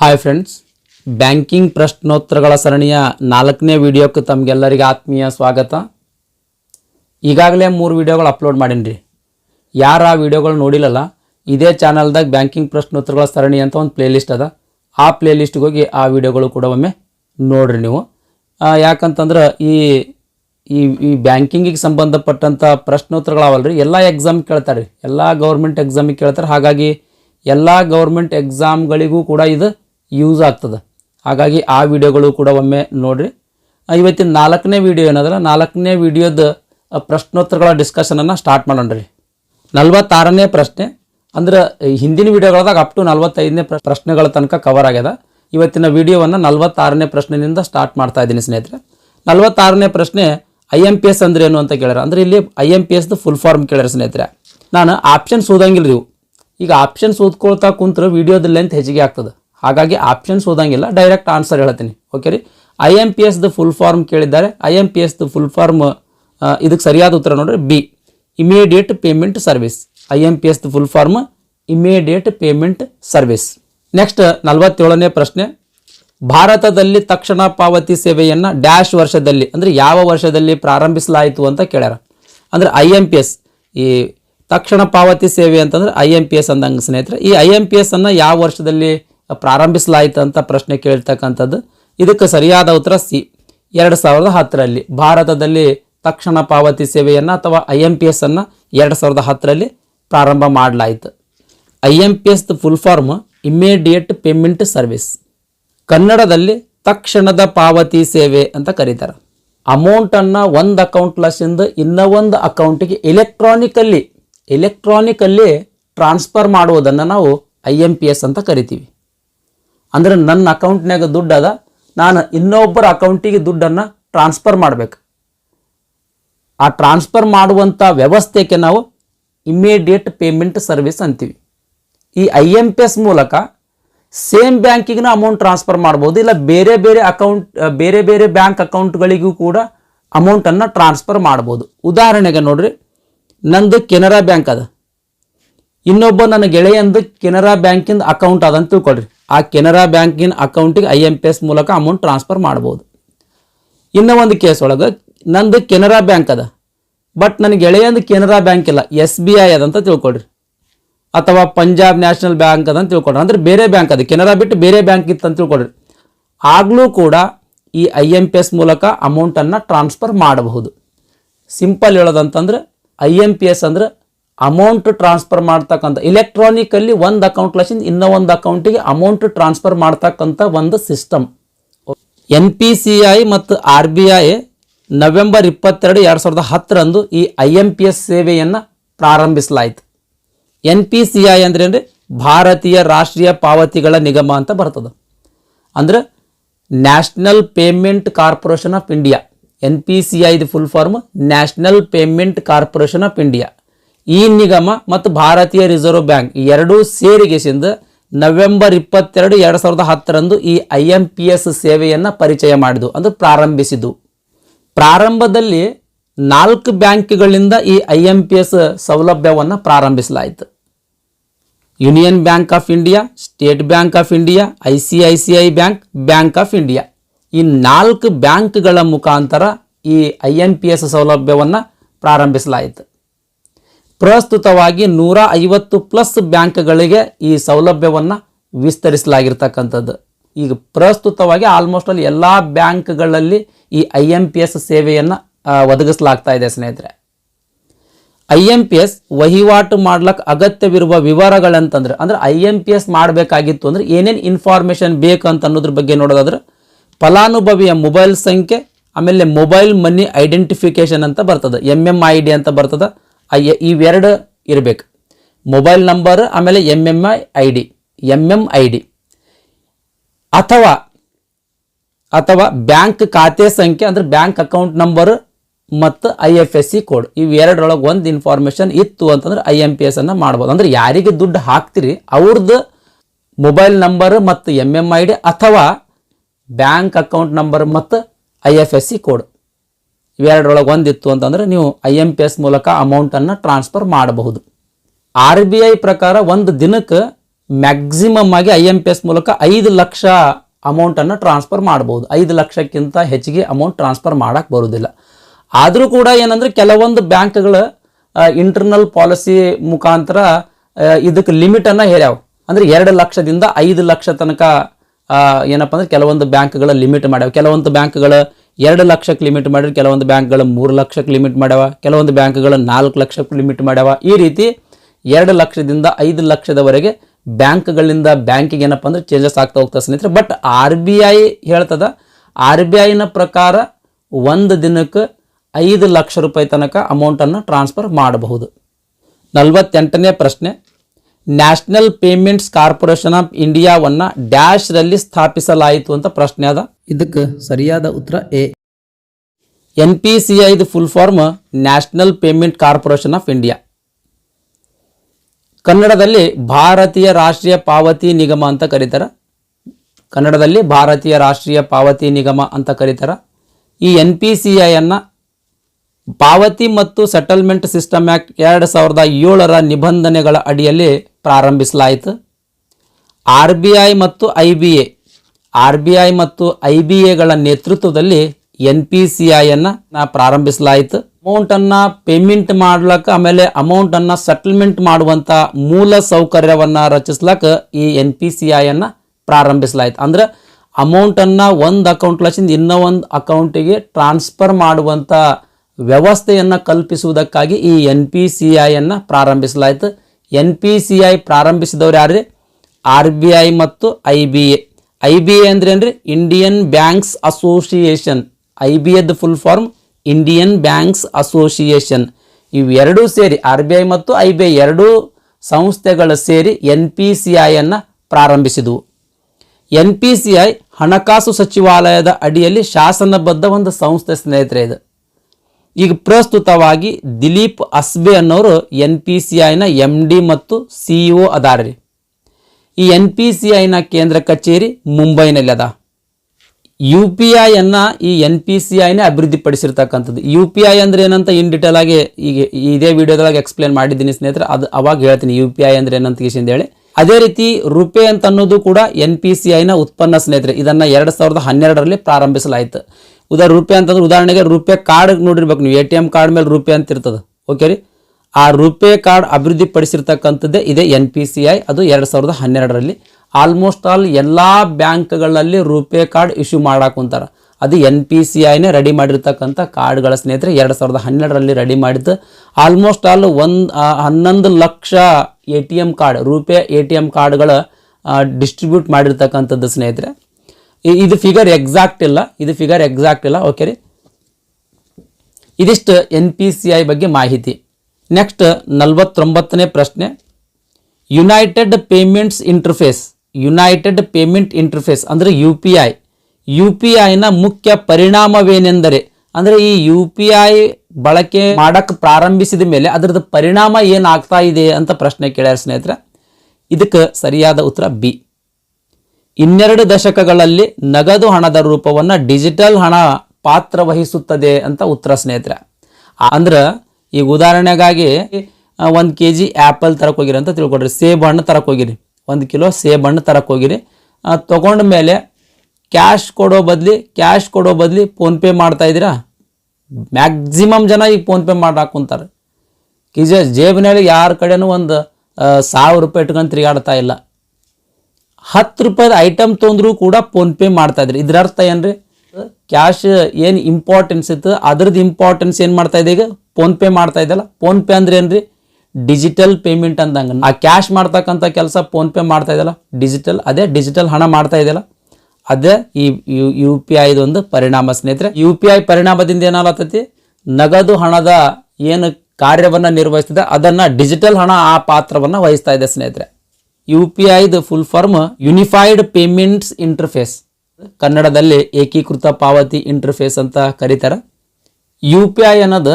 Hi friends banking ಪ್ರಶ್ನೋತ್ತರಗಳ ಸರಣಿಯ ನಾಲ್ಕನೇ ವಿಡಿಯೋಕ್ಕೆ ತಮಗೆಲ್ಲರಿಗೆ ಆತ್ಮೀಯ ಸ್ವಾಗತ. ಈಗಾಗಲೇ ಮೂರು ವಿಡಿಯೋಗಳು ಅಪ್ಲೋಡ್ ಮಾಡೀನಿ ಯಾರು ಆ ವಿಡಿಯೋಗಳು ನೋಡಿಲ್ಲಲ್ಲ, ಇದೇ ಚಾನಲ್ದಾಗ ಬ್ಯಾಂಕಿಂಗ್ ಪ್ರಶ್ನೋತ್ತರಗಳ ಸರಣಿ ಅಂತ ಒಂದು ಪ್ಲೇಲಿಸ್ಟ್ ಅದ. ಆ ಪ್ಲೇಲಿಸ್ಟ್ಗೆ ಹೋಗಿ ಆ ವಿಡಿಯೋಗಳು ಕೂಡ ಒಮ್ಮೆ ನೋಡಿರಿ ನೀವು. ಯಾಕಂತಂದ್ರೆ ಈ ಈ ಈ ಬ್ಯಾಂಕಿಂಗಿಗೆ ಸಂಬಂಧಪಟ್ಟಂಥ ಪ್ರಶ್ನೋತ್ತರಗಳಾವಲ್ರಿ, ಎಲ್ಲ ಎಕ್ಸಾಮ್ ಕೇಳ್ತಾರೆ ರೀ ಎಲ್ಲ ಗೌರ್ಮೆಂಟ್ ಎಕ್ಸಾಮಿಗೆ ಕೇಳ್ತಾರೆ. ಹಾಗಾಗಿ ಎಲ್ಲ ಗೌರ್ಮೆಂಟ್ ಎಕ್ಸಾಮ್ಗಳಿಗೂ ಕೂಡ ಇದು ಯೂಸ್ ಆಗ್ತದೆ. ಹಾಗಾಗಿ ಆ ವಿಡಿಯೋಗಳು ಕೂಡ ಒಮ್ಮೆ ನೋಡಿರಿ. ಇವತ್ತಿನ ನಾಲ್ಕನೇ ವಿಡಿಯೋ ಏನದಲ್ಲ, ನಾಲ್ಕನೇ ವಿಡಿಯೋದ ಪ್ರಶ್ನೋತ್ತರಗಳ ಡಿಸ್ಕಷನನ್ನು ಸ್ಟಾರ್ಟ್ ಮಾಡೋಣ ರೀ. ನಲ್ವತ್ತಾರನೇ ಪ್ರಶ್ನೆ. ಅಂದ್ರೆ ಹಿಂದಿನ ವಿಡಿಯೋಗಳದಾಗ ಅಪ್ ಟು ನಲ್ವತ್ತೈದನೇ ಪ್ರ- ಪ್ರಶ್ನೆಗಳ ತನಕ ಕವರ್ ಆಗ್ಯದ. ಇವತ್ತಿನ ವಿಡಿಯೋವನ್ನು ನಲ್ವತ್ತಾರನೇ ಪ್ರಶ್ನೆಯಿಂದ ಸ್ಟಾರ್ಟ್ ಮಾಡ್ತಾ ಇದ್ದೀನಿ ಸ್ನೇಹಿತರೆ. ನಲ್ವತ್ತಾರನೇ ಪ್ರಶ್ನೆ ಐ ಎಂ ಪಿ ಎಸ್ ಅಂದ್ರೆ ಏನು ಅಂತ ಕೇಳ್ಯಾರ? ಅಂದ್ರೆ ಇಲ್ಲಿ ಐ ಎಂ ಪಿ ಎಸ್ದು ಫುಲ್ ಫಾರ್ಮ್ ಕೇಳ್ಯಾರ ಸ್ನೇಹಿತರೆ. ನಾನು ಆಪ್ಷನ್ಸ್ ಓದಂಗಿಲ್ಲ ರೀ. ಈಗ ಆಪ್ಷನ್ಸ್ ಓದ್ಕೊಳ್ತಾ ಕುಂತ್ರೆ ವಿಡಿಯೋದ ಲೆಂತ್ ಹೆಚ್ಚಿಗೆ ಆಗ್ತದೆ. ಹಾಗಾಗಿ ಆಪ್ಷನ್ಸ್ ಓದಂಗಿಲ್ಲ ಡೈರೆಕ್ಟ್ ಆನ್ಸರ್ ಹೇಳ್ತೀನಿ. ಓಕೆ ರೀ? ಐ ಎಂ ಪಿ ಎಸ್ದು ಫುಲ್ ಫಾರ್ಮ್ ಕೇಳಿದ್ದಾರೆ. ಐ ಎಂ ಪಿ ಎಸ್ದು ಫುಲ್ ಫಾರ್ಮ್ ಇದಕ್ಕೆ ಸರಿಯಾದ ಉತ್ತರ ನೋಡ್ರಿ B immediate payment service I M P ಎಸ್ದು full form immediate payment service next ನಲವತ್ತೇಳನೇ ಪ್ರಶ್ನೆ. ಭಾರತದಲ್ಲಿ ತಕ್ಷಣ ಪಾವತಿ ಸೇವೆಯನ್ನು ಡ್ಯಾಶ್ ವರ್ಷದಲ್ಲಿ, ಅಂದರೆ ಯಾವ ವರ್ಷದಲ್ಲಿ ಪ್ರಾರಂಭಿಸಲಾಯಿತು ಅಂತ ಕೇಳ್ಯಾರ. ಅಂದರೆ ಐ ಎಂ ಪಿ ಎಸ್ ಈ ತಕ್ಷಣ ಪಾವತಿ ಸೇವೆ ಅಂತಂದ್ರೆ ಐ ಎಂ ಪಿ ಎಸ್ ಅಂದಂಗೆ ಸ್ನೇಹಿತರೆ, ಈ ಐ ಎಂ ಪಿ ಎಸ್ ಅನ್ನು ಯಾವ ವರ್ಷದಲ್ಲಿ ಪ್ರಾರಂಭಿಸಲಾಯಿತು ಅಂತ ಪ್ರಶ್ನೆ ಕೇಳ್ತಕ್ಕಂಥದ್ದು. ಇದಕ್ಕೆ ಸರಿಯಾದ ಉತ್ತರ ಸಿ. ಎರಡು ಸಾವಿರದ ಹತ್ತರಲ್ಲಿ ಭಾರತದಲ್ಲಿ ತಕ್ಷಣ ಪಾವತಿ ಸೇವೆಯನ್ನು ಅಥವಾ ಐ ಎಂ ಪಿ ಎಸ್ ಅನ್ನು ಎರಡು ಸಾವಿರದ ಹತ್ತರಲ್ಲಿ ಪ್ರಾರಂಭ ಮಾಡಲಾಯಿತು. I M P S full form immediate payment service. ಕನ್ನಡದಲ್ಲಿ ತಕ್ಷಣದ ಪಾವತಿ ಸೇವೆ ಅಂತ ಕರೀತಾರೆ. ಅಮೌಂಟನ್ನು ಒಂದು ಅಕೌಂಟ್ಲಸಿಂದ ಇನ್ನೂ ಒಂದು ಅಕೌಂಟಿಗೆ ಎಲೆಕ್ಟ್ರಾನಿಕಲ್ಲಿ ಎಲೆಕ್ಟ್ರಾನಿಕಲ್ಲಿ ಟ್ರಾನ್ಸ್ಫರ್ ಮಾಡುವುದನ್ನು ನಾವು ಐ ಎಂ ಪಿ ಎಸ್ ಅಂತ ಕರಿತೀವಿ. ಅಂದ್ರೆ ನನ್ನ ಅಕೌಂಟ್ನಾಗ ದುಡ್ಡು ಅದ ನಾನು ಇನ್ನೊಬ್ಬರ ಅಕೌಂಟಿಗೆ ದುಡ್ಡನ್ನು ಟ್ರಾನ್ಸ್ಫರ್ ಮಾಡಬೇಕು. ಆ ಟ್ರಾನ್ಸ್ಫರ್ ಮಾಡುವಂಥ ವ್ಯವಸ್ಥೆಗೆ ನಾವು ಇಮ್ಮಿಡಿಯೇಟ್ ಪೇಮೆಂಟ್ ಸರ್ವಿಸ್ ಅಂತೀವಿ. ಈ ಐ ಎಂ ಪಿ ಎಸ್ ಮೂಲಕ ಸೇಮ್ ಬ್ಯಾಂಕಿಗೂ ಅಮೌಂಟ್ ಟ್ರಾನ್ಸ್ಫರ್ ಮಾಡ್ಬೋದು, ಇಲ್ಲ ಬೇರೆ ಬೇರೆ ಅಕೌಂಟ್ ಬೇರೆ ಬೇರೆ ಬ್ಯಾಂಕ್ ಅಕೌಂಟ್ಗಳಿಗೂ ಕೂಡ ಅಮೌಂಟನ್ನು ಟ್ರಾನ್ಸ್ಫರ್ ಮಾಡ್ಬೋದು. ಉದಾಹರಣೆಗೆ ನೋಡ್ರಿ, ನಂದು ಕೆನರಾ ಬ್ಯಾಂಕ್ ಅದ. ಇನ್ನೊಬ್ಬ ನನ್ನ ಗೆಳೆಯಂದು ಕೆನರಾ ಬ್ಯಾಂಕಿಂದ ಅಕೌಂಟ್ ಅದ ಅಂತ ತಿಳ್ಕೊಳ್ರಿ. ಆ ಕೆನರಾ ಬ್ಯಾಂಕಿನ ಅಕೌಂಟಿಗೆ ಐ ಎಂ ಪಿ ಎಸ್ ಮೂಲಕ ಅಮೌಂಟ್ ಟ್ರಾನ್ಸ್ಫರ್ ಮಾಡ್ಬೋದು. ಇನ್ನೂ ಒಂದು ಕೇಸ್ ಒಳಗೆ ನಂದು ಕೆನರಾ ಬ್ಯಾಂಕ್ ಅದ. ಬಟ್ ನನ್ನ ಗೆಳೆಯಂದು ಕೆನರಾ ಬ್ಯಾಂಕ್ ಇಲ್ಲ ಎಸ್ ಬಿ ಐ ಅದಂತ ತಿಳ್ಕೊಳ್ರಿ. ಅಥವಾ ಪಂಜಾಬ್ ನ್ಯಾಷನಲ್ ಬ್ಯಾಂಕ್ ಅದಂತ ತಿಳ್ಕೊಳ್ರಿ. ಅಂದ್ರೆ ಬೇರೆ ಬ್ಯಾಂಕ್ ಅದು, ಕೆನರಾ ಬಿಟ್ಟು ಬೇರೆ ಬ್ಯಾಂಕ್ ಇತ್ತು ಅಂತ ತಿಳ್ಕೊಳ್ರಿ. ಆಗಲೂ ಕೂಡ ಈ ಐ ಎಂ ಪಿ ಎಸ್ ಮೂಲಕ ಅಮೌಂಟನ್ನು ಟ್ರಾನ್ಸ್ಫರ್ ಮಾಡಬಹುದು. ಸಿಂಪಲ್ ಹೇಳೋದಂತಂದ್ರೆ ಐ ಎಂ ಪಿ ಎಸ್ ಅಂದ್ರೆ ಅಮೌಂಟ್ ಟ್ರಾನ್ಸ್ಫರ್ ಮಾಡ್ತಕ್ಕಂಥ ಇಲೆಕ್ಟ್ರಾನಿಕಲ್ಲಿ ಒಂದು ಅಕೌಂಟ್ಲಸಿಂದ ಇನ್ನೂ ಒಂದು ಅಕೌಂಟಿಗೆ ಅಮೌಂಟ್ ಟ್ರಾನ್ಸ್ಫರ್ ಮಾಡ್ತಕ್ಕಂಥ ಒಂದು system N P C I ಮತ್ತು ಆರ್ ಬಿ ಐ ನವೆಂಬರ್ ಇಪ್ಪತ್ತೆರಡು ಎರಡು ಸಾವಿರದ ಹತ್ತರಂದು ಈ ಐ ಎಂ ಪಿ ಎಸ್ ಸೇವೆಯನ್ನು ಪ್ರಾರಂಭಿಸಲಾಯಿತು. ಎನ್ ಪಿ ಸಿ ಐ ಅಂದ್ರೆ ಭಾರತೀಯ ರಾಷ್ಟ್ರೀಯ ಪಾವತಿಗಳ ನಿಗಮ ಅಂತ ಬರ್ತದೆ. ಅಂದ್ರೆ national payment corporation of India N P C ಐದು full form national payment corporation of India ಈ ನಿಗಮ ಮತ್ತು ಭಾರತೀಯ ರಿಸರ್ವ್ ಬ್ಯಾಂಕ್ ಎರಡೂ ಸೇರಿಗೆಸಿಂದ ನವೆಂಬರ್ ಇಪ್ಪತ್ತೆರಡು ಎರಡು ಸಾವಿರದ ಹತ್ತರಂದು ಈ ಐ ಎಂ ಪಿ ಎಸ್ ಸೇವೆಯನ್ನು ಪರಿಚಯ ಮಾಡಿದು ಅಂದರೆ ಪ್ರಾರಂಭಿಸಿದ್ದು. ಪ್ರಾರಂಭದಲ್ಲಿ ನಾಲ್ಕು ಬ್ಯಾಂಕ್ಗಳಿಂದ ಈ ಐ ಎಂ ಪಿ ಎಸ್ ಸೌಲಭ್ಯವನ್ನು ಪ್ರಾರಂಭಿಸಲಾಯಿತು. Union bank of India, state bank of India, I C I C I bank bank of India. ಈ ನಾಲ್ಕು ಬ್ಯಾಂಕ್ಗಳ ಮುಖಾಂತರ ಈ ಐ ಎಂ ಪಿ ಎಸ್ ಸೌಲಭ್ಯವನ್ನು ಪ್ರಾರಂಭಿಸಲಾಯಿತು. ಪ್ರಸ್ತುತವಾಗಿ ನೂರ ಐವತ್ತು ಪ್ಲಸ್ ಬ್ಯಾಂಕ್ಗಳಿಗೆ ಈ ಸೌಲಭ್ಯವನ್ನು ವಿಸ್ತರಿಸಲಾಗಿರ್ತಕ್ಕಂಥದ್ದು. ಈಗ ಪ್ರಸ್ತುತವಾಗಿ ಆಲ್ಮೋಸ್ಟ್ ಅಲ್ಲಿ ಎಲ್ಲ ಬ್ಯಾಂಕ್ಗಳಲ್ಲಿ ಈ ಐ ಎಂ ಪಿ ಎಸ್ ಸೇವೆಯನ್ನು ಒದಗಿಸಲಾಗ್ತಾ ಇದೆ ಸ್ನೇಹಿತರೆ. ಐ ಎಂ ಪಿ ಎಸ್ ವಹಿವಾಟು ಮಾಡ್ಲಿಕ್ಕೆ ಅಗತ್ಯವಿರುವ ವಿವರಗಳಂತಂದ್ರೆ, ಅಂದ್ರೆ ಐ ಎಂ ಪಿ ಎಸ್ ಮಾಡಬೇಕಾಗಿತ್ತು ಅಂದ್ರೆ ಏನೇನು ಇನ್ಫಾರ್ಮೇಷನ್ ಬೇಕು ಅಂತ ಅನ್ನೋದ್ರ ಬಗ್ಗೆ ನೋಡೋದಾದ್ರೆ, ಫಲಾನುಭವಿಯ ಮೊಬೈಲ್ ಸಂಖ್ಯೆ, ಆಮೇಲೆ ಮೊಬೈಲ್ ಮನಿ ಐಡೆಂಟಿಫಿಕೇಶನ್ ಅಂತ ಬರ್ತದೆ ಎಂ ಎಂ ಐ ಡಿ ಅಂತ ಬರ್ತದೆ ಇವೆರಡು ಇರಬೇಕು. ಮೊಬೈಲ್ ನಂಬರ್, ಆಮೇಲೆ M M I I D M M I D ಅಥವಾ ಅಥವಾ ಬ್ಯಾಂಕ್ ಖಾತೆ ಸಂಖ್ಯೆ ಅಂದ್ರೆ ಬ್ಯಾಂಕ್ ಅಕೌಂಟ್ ನಂಬರ್ ಮತ್ತು I F S C code. ಇವೆರಡರೊಳಗೆ ಒಂದು ಇನ್ಫಾರ್ಮೇಷನ್ ಇತ್ತು ಅಂತಂದ್ರೆ ಐ ಎಂ ಪಿ ಎಸ್ ಅನ್ನು ಮಾಡ್ಬೋದು. ಅಂದ್ರೆ ಯಾರಿಗೆ ದುಡ್ಡು ಹಾಕ್ತೀರಿ ಅವ್ರದ್ದು ಮೊಬೈಲ್ ನಂಬರ್ ಮತ್ತು ಎಂ ಎಂ ಐ ಡಿ ಅಥವಾ ಬ್ಯಾಂಕ್ ಅಕೌಂಟ್ ನಂಬರ್ ಮತ್ತು I F S C code. ಇವೆರಡರೊಳಗೆ ಒಂದಿತ್ತು ಅಂತಂದ್ರೆ ನೀವು ಐ ಎಂ ಪಿ ಎಸ್ ಮೂಲಕ ಅಮೌಂಟನ್ನು ಟ್ರಾನ್ಸ್ಫರ್ ಮಾಡಬಹುದು. ಆರ್ ಬಿ ಐ ಪ್ರಕಾರ ಒಂದು ದಿನಕ್ಕೆ ಮ್ಯಾಕ್ಸಿಮಮ್ ಆಗಿ ಐ ಎಂ ಪಿ ಎಸ್ ಮೂಲಕ ಐದು ಲಕ್ಷ ಅಮೌಂಟನ್ನು ಟ್ರಾನ್ಸ್ಫರ್ ಮಾಡ್ಬೋದು ಐದು ಲಕ್ಷಕ್ಕಿಂತ ಹೆಚ್ಚಿಗೆ ಅಮೌಂಟ್ ಟ್ರಾನ್ಸ್ಫರ್ ಮಾಡೋಕ್ಕೆ ಬರೋದಿಲ್ಲ. ಆದರೂ ಕೂಡ ಏನಂದರೆ ಕೆಲವೊಂದು ಬ್ಯಾಂಕ್ಗಳು ಇಂಟರ್ನಲ್ ಪಾಲಿಸಿ ಮುಖಾಂತರ ಇದಕ್ಕೆ ಲಿಮಿಟನ್ನು ಹೇರ್ಯಾವ ಅಂದರೆ ಎರಡು ಲಕ್ಷದಿಂದ ಐದು ಲಕ್ಷ ತನಕ ಏನಪ್ಪ ಅಂದರೆ ಕೆಲವೊಂದು ಬ್ಯಾಂಕ್ಗಳ ಲಿಮಿಟ್ ಮಾಡ್ಯಾವೆ. ಕೆಲವೊಂದು ಬ್ಯಾಂಕ್ಗಳ ಎರಡು ಲಕ್ಷಕ್ಕೆ ಲಿಮಿಟ್ ಮಾಡಿದ್ರೆ ಕೆಲವೊಂದು ಬ್ಯಾಂಕ್ಗಳು ಮೂರು ಲಕ್ಷಕ್ಕೆ ಲಿಮಿಟ್ ಮಾಡ್ಯಾವ, ಕೆಲವೊಂದು ಬ್ಯಾಂಕ್ಗಳು ನಾಲ್ಕು ಲಕ್ಷಕ್ಕೆ ಲಿಮಿಟ್ ಮಾಡ್ಯಾವ. ಈ ರೀತಿ ಎರಡು ಲಕ್ಷದಿಂದ ಐದು ಲಕ್ಷದವರೆಗೆ ಬ್ಯಾಂಕ್ಗಳಿಂದ ಬ್ಯಾಂಕಿಗೆ ಏನಪ್ಪ ಅಂದ್ರೆ ಚೇಂಜಸ್ ಆಗ್ತಾ ಹೋಗ್ತಾ ಸ್ನೇಹಿತರೆ. ಬಟ್ ಆರ್ ಬಿ ಐ ಹೇಳ್ತದ ಆರ್ ಬಿ ಐನ ಪ್ರಕಾರ ಒಂದು ದಿನಕ್ಕೆ ಐದು ಲಕ್ಷ ರೂಪಾಯಿ ತನಕ ಅಮೌಂಟನ್ನು ಟ್ರಾನ್ಸ್ಫರ್ ಮಾಡಬಹುದು. ನಲವತ್ತೆಂಟನೇ ಪ್ರಶ್ನೆ. ನ್ಯಾಷನಲ್ ಪೇಮೆಂಟ್ಸ್ ಕಾರ್ಪೊರೇಷನ್ ಆಫ್ ಇಂಡಿಯಾವನ್ನು ಡ್ಯಾಶ್ರಲ್ಲಿ ಸ್ಥಾಪಿಸಲಾಯಿತು ಅಂತ ಪ್ರಶ್ನೆ ಅದ. ಇದಕ್ಕೆ ಸರಿಯಾದ ಉತ್ತರ ಎ. ಎನ್ ಪಿ ಸಿ ಐದು full form national payment corporation of India. ಕನ್ನಡದಲ್ಲಿ ಭಾರತೀಯ ರಾಷ್ಟ್ರೀಯ ಪಾವತಿ ನಿಗಮ ಅಂತ ಕರೀತಾರ. ಕನ್ನಡದಲ್ಲಿ ಭಾರತೀಯ ರಾಷ್ಟ್ರೀಯ ಪಾವತಿ ನಿಗಮ ಅಂತ ಕರೀತಾರ. ಈ ಎನ್ ಪಿ ಸಿ ಐಯನ್ನು ಪಾವತಿ ಮತ್ತು ಸೆಟಲ್ಮೆಂಟ್ ಸಿಸ್ಟಮ್ ಆ್ಯಕ್ಟ್ ಎರಡು ಸಾವಿರದ ಏಳರ ನಿಬಂಧನೆಗಳ ಅಡಿಯಲ್ಲಿ ಪ್ರಾರಂಭಿಸಲಾಯಿತು. ಆರ್ ಬಿ ಐ ಮತ್ತು I B A, R B I ಮತ್ತು ಐ ಬಿ ಎಗಳ ನೇತೃತ್ವದಲ್ಲಿ ಎನ್ ಪಿ ಸಿ ಐಯನ್ನು ಪ್ರಾರಂಭಿಸಲಾಯಿತು. ಅಮೌಂಟನ್ನು ಪೇಮೆಂಟ್ ಮಾಡ್ಲಕ್ಕ ಆಮೇಲೆ ಅಮೌಂಟನ್ನು ಸೆಟಲ್ಮೆಂಟ್ ಮಾಡುವಂಥ ಮೂಲ ಸೌಕರ್ಯವನ್ನು ರಚಿಸ್ಲಕ್ಕ ಈ ಎನ್ ಪಿ ಸಿ ಐಯನ್ನು ಪ್ರಾರಂಭಿಸಲಾಯಿತು. ಅಂದ್ರೆ ಅಮೌಂಟನ್ನು ಒಂದು ಅಕೌಂಟ್ಲಸಿಂದ ಇನ್ನೊಂದು ಅಕೌಂಟಿಗೆ ಟ್ರಾನ್ಸ್ಫರ್ ಮಾಡುವಂಥ ವ್ಯವಸ್ಥೆಯನ್ನು ಕಲ್ಪಿಸುವುದಕ್ಕಾಗಿ ಈ ಎನ್ ಪಿ ಸಿ ಐಯನ್ನು ಪ್ರಾರಂಭಿಸಲಾಯಿತು. ಎನ್ ಪಿ ಸಿ ಐ ಪ್ರಾರಂಭಿಸಿದವರು ಯಾರ್ರಿ? ಆರ್ ಬಿ ಐ ಮತ್ತು I B A I B A ಅಂದ್ರೆ ಏನ್ರಿ? Indian banks association I B ಎದ್ full form Indian banks association ಇವೆರಡೂ ಸೇರಿ ಆರ್ ಬಿ ಐ ಮತ್ತು ಐ ಬಿ ಐ ಎರಡೂ ಸಂಸ್ಥೆಗಳು ಸೇರಿ ಎನ್ ಪಿ ಸಿ ಐಯನ್ನು ಪ್ರಾರಂಭಿಸಿದವು. ಎನ್ ಪಿ ಸಿ ಐ ಹಣಕಾಸು ಸಚಿವಾಲಯದ ಅಡಿಯಲ್ಲಿ ಶಾಸನಬದ್ಧ ಒಂದು ಸಂಸ್ಥೆ ಸ್ನೇಹಿತರೆ ಇದು. ಈಗ ಪ್ರಸ್ತುತವಾಗಿ ದಿಲೀಪ್ ಅಸ್ಬೆ ಅನ್ನೋರು ಎನ್ ಪಿ ಸಿ ಐನ ಎಂ ಡಿ ಮತ್ತು ಸಿ ಇ ಅದಾರ್ರಿ. ಈ ಎನ್ ಪಿ ಸಿ ಐನ ಕೇಂದ್ರ ಕಚೇರಿ ಮುಂಬೈನಲ್ಲಿ ಅದ. ಯು ಪಿ ಐನ ಈ ಎನ್ ಪಿ ಸಿ ಐನೇ ಅಭಿವೃದ್ಧಿಪಡಿಸಿರ್ತಕ್ಕಂಥದ್ದು. ಯು ಪಿ ಐ ಅಂದ್ರೆ ಏನಂತ ಇನ್ ಡೀಟೇಲ್ ಆಗಿ ಈಗ ಇದೇ ವಿಡಿಯೋದೊಳಗೆ ಎಕ್ಸ್ಪ್ಲೇನ್ ಮಾಡಿದ್ದೀನಿ ಸ್ನೇಹಿತರೆ, ಅದು ಅವಾಗ ಹೇಳ್ತೀನಿ ಯು ಪಿ ಐ ಅಂದ್ರೆ ಏನಂತ ಹೇಳಿ. ಅದೇ ರೀತಿ ರುಪೇ ಅಂತ ಅನ್ನೋದು ಕೂಡ ಎನ್ ಪಿ ಸಿ ಐನ ಉತ್ಪನ್ನ ಸ್ನೇಹಿತರೆ, ಇದನ್ನ ಎರಡು ಸಾವಿರದ ಹನ್ನೆರಡರಲ್ಲಿ ಪ್ರಾರಂಭಿಸಲಾಯಿತು. ಉದಾ ರೂಪೆ ಅಂತಂದ್ರೆ ಉದಾಹರಣೆಗೆ ರೂಪೆ ಕಾರ್ಡ್ ನೋಡಿರ್ಬೇಕು ನೀವು ಎ ಟಿ ಎಂ ಕಾರ್ಡ್ ಮೇಲೆ ರೂಪೆ ಅಂತ ಇರ್ತದೆ. ಓಕೆ ರೀ? ಆ ರೂಪೆ ಕಾರ್ಡ್ ಅಭಿವೃದ್ಧಿಪಡಿಸಿರ್ತಕ್ಕಂಥದ್ದೇ ಇದೆ ಎನ್ ಪಿ ಸಿ ಐ, ಅದು ಎರಡು ಸಾವಿರದ ಹನ್ನೆರಡರಲ್ಲಿ. ಆಲ್ಮೋಸ್ಟ್ ಆಲ್ ಎಲ್ಲ ಬ್ಯಾಂಕ್ಗಳಲ್ಲಿ ರೂಪೆ ಕಾರ್ಡ್ ಇಶ್ಯೂ ಮಾಡಾಕುಂತಾರ ಅದು ಎನ್ ಪಿ ಸಿ ಐನೇ ರೆಡಿ ಮಾಡಿರ್ತಕ್ಕಂಥ ಕಾರ್ಡ್ಗಳ ಸ್ನೇಹಿತರೆ ಎರಡು ಸಾವಿರದ ಹನ್ನೆರಡರಲ್ಲಿ ರೆಡಿ ಮಾಡಿದ್ದು. ಆಲ್ಮೋಸ್ಟ್ ಆಲ್ ಒಂದು ಹನ್ನೊಂದು lakh A T M card, RuPay A T M ಕಾರ್ಡ್ಗಳ ಡಿಸ್ಟ್ರಿಬ್ಯೂಟ್ ಮಾಡಿರ್ತಕ್ಕಂಥದ್ದು ಸ್ನೇಹಿತರೆ. ಇದು ಫಿಗರ್ ಎಕ್ಸಾಕ್ಟ್ ಇಲ್ಲ. ಇದು ಫಿಗರ್ ಎಕ್ಸಾಕ್ಟ್ ಇಲ್ಲ. ಓಕೆ ರೀ. ಇದಿಷ್ಟು ಎನ್ ಪಿ ಬಗ್ಗೆ ಮಾಹಿತಿ. ನೆಕ್ಸ್ಟ್ ನಲವತ್ತೊಂಬತ್ತನೇ ಪ್ರಶ್ನೆ. United payments interface united payment interface ಅಂದರೆ U P I U P ಐನ ಮುಖ್ಯ ಪರಿಣಾಮವೇನೆಂದರೆ, ಅಂದರೆ ಈ ಯು ಪಿ ಐ ಬಳಕೆ ಮಾಡಕ್ಕೆ ಪ್ರಾರಂಭಿಸಿದ ಮೇಲೆ ಅದರದ್ದು ಪರಿಣಾಮ ಏನಾಗ್ತಾ ಇದೆ ಅಂತ ಪ್ರಶ್ನೆ ಕೇಳ್ಯಾರ ಸ್ನೇಹಿತರೆ. ಇದಕ್ಕೆ ಸರಿಯಾದ ಉತ್ತರ ಬಿ. ಇನ್ನೆರಡು ದಶಕಗಳಲ್ಲಿ ನಗದು ಹಣದ ರೂಪವನ್ನು ಡಿಜಿಟಲ್ ಹಣ ಪಾತ್ರ ವಹಿಸುತ್ತದೆ ಅಂತ ಉತ್ತರ ಸ್ನೇಹಿತರೆ. ಅಂದ್ರೆ ಈಗ ಉದಾಹರಣೆಗಾಗಿ ಒಂದು ಕೆ ಜಿ ಆ್ಯಪಲ್ ತರಕ್ಕೆ ಹೋಗಿರಿ ಅಂತ ತಿಳ್ಕೊಡ್ರಿ ಸೇಬ್ ಹಣ್ಣು ತರಕ್ಕೆ ಹೋಗಿರಿ. ಒಂದು ಕಿಲೋ ಸೇಬ್ ಹಣ್ಣು ತರಕ್ಕೆ ಹೋಗಿರಿ. ತಗೊಂಡ ಮೇಲೆ ಕ್ಯಾಶ್ ಕೊಡೋ ಬದಲಿ, ಕ್ಯಾಶ್ ಕೊಡೋ ಬದಲಿ ಫೋನ್ಪೇ ಮಾಡ್ತಾ ಇದ್ದೀರಾ? ಮ್ಯಾಕ್ಸಿಮಮ್ ಜನ ಈಗ ಫೋನ್ಪೇ ಮಾಡಾಕ್ ಕುಂತಾರೆ. ಕಿಜ ಜೇಬಿನಲ್ಲಿ ಯಾರ ಕಡೆನೂ ಒಂದು ಸಾವಿರ ರೂಪಾಯಿ ಇಟ್ಕೊಂಡು ತಿರುಗಾಡ್ತಾ ಇಲ್ಲ. ಹತ್ತು ರೂಪಾಯಿದ ಐಟಮ್ ತೊಂದರೂ ಕೂಡ ಫೋನ್ಪೇ ಮಾಡ್ತಾ ಇದ್ರಿ. ಇದ್ರ ಅರ್ಥ ಏನ್ರಿ? ಕ್ಯಾಶ್ ಏನು ಇಂಪಾರ್ಟೆನ್ಸ್ ಇತ್ತು ಅದ್ರದ್ದು ಇಂಪಾರ್ಟೆನ್ಸ್ ಏನು ಮಾಡ್ತಾ ಇದೆ ಈಗ? ಫೋನ್ಪೇ ಮಾಡ್ತಾ ಇದೆಯಲ್ಲ? ಫೋನ್ಪೇ ಅಂದ್ರೆ ಏನ್ರಿ? ಡಿಜಿಟಲ್ ಪೇಮೆಂಟ್ ಅಂದಂಗ. ಆ ಕ್ಯಾಶ್ ಮಾಡ್ತಕ್ಕಂಥ ಕೆಲಸ ಫೋನ್ಪೇ ಮಾಡ್ತಾ ಇದೆಯಲ್ಲ? ಡಿಜಿಟಲ್ ಅದೇ ಡಿಜಿಟಲ್ ಹಣ ಮಾಡ್ತಾ ಇದೆಯಲ್ಲ? ಅದೇ ಈ ಯು ಪಿ ಐದೊಂದು ಒಂದು ಪರಿಣಾಮ ಸ್ನೇಹಿತರೆ. ಯು ಪಿ ಐ ಪರಿಣಾಮದಿಂದ ಏನಾಗತ್ತೈತಿ ನಗದು ಹಣದ ಏನು ಕಾರ್ಯವನ್ನು ನಿರ್ವಹಿಸ್ತಿದೆ, ಅದನ್ನು ಡಿಜಿಟಲ್ ಹಣ ಆ ಪಾತ್ರವನ್ನು ವಹಿಸ್ತಾ ಇದೆ ಸ್ನೇಹಿತರೆ. ಯು ಪಿ ಐದ full form unified payments interface ಕನ್ನಡದಲ್ಲಿ ಏಕೀಕೃತ ಪಾವತಿ ಇಂಟರ್ಫೇಸ್ ಅಂತ ಕರೀತಾರೆ. ಯು ಪಿ ಐ ಅನ್ನೋದು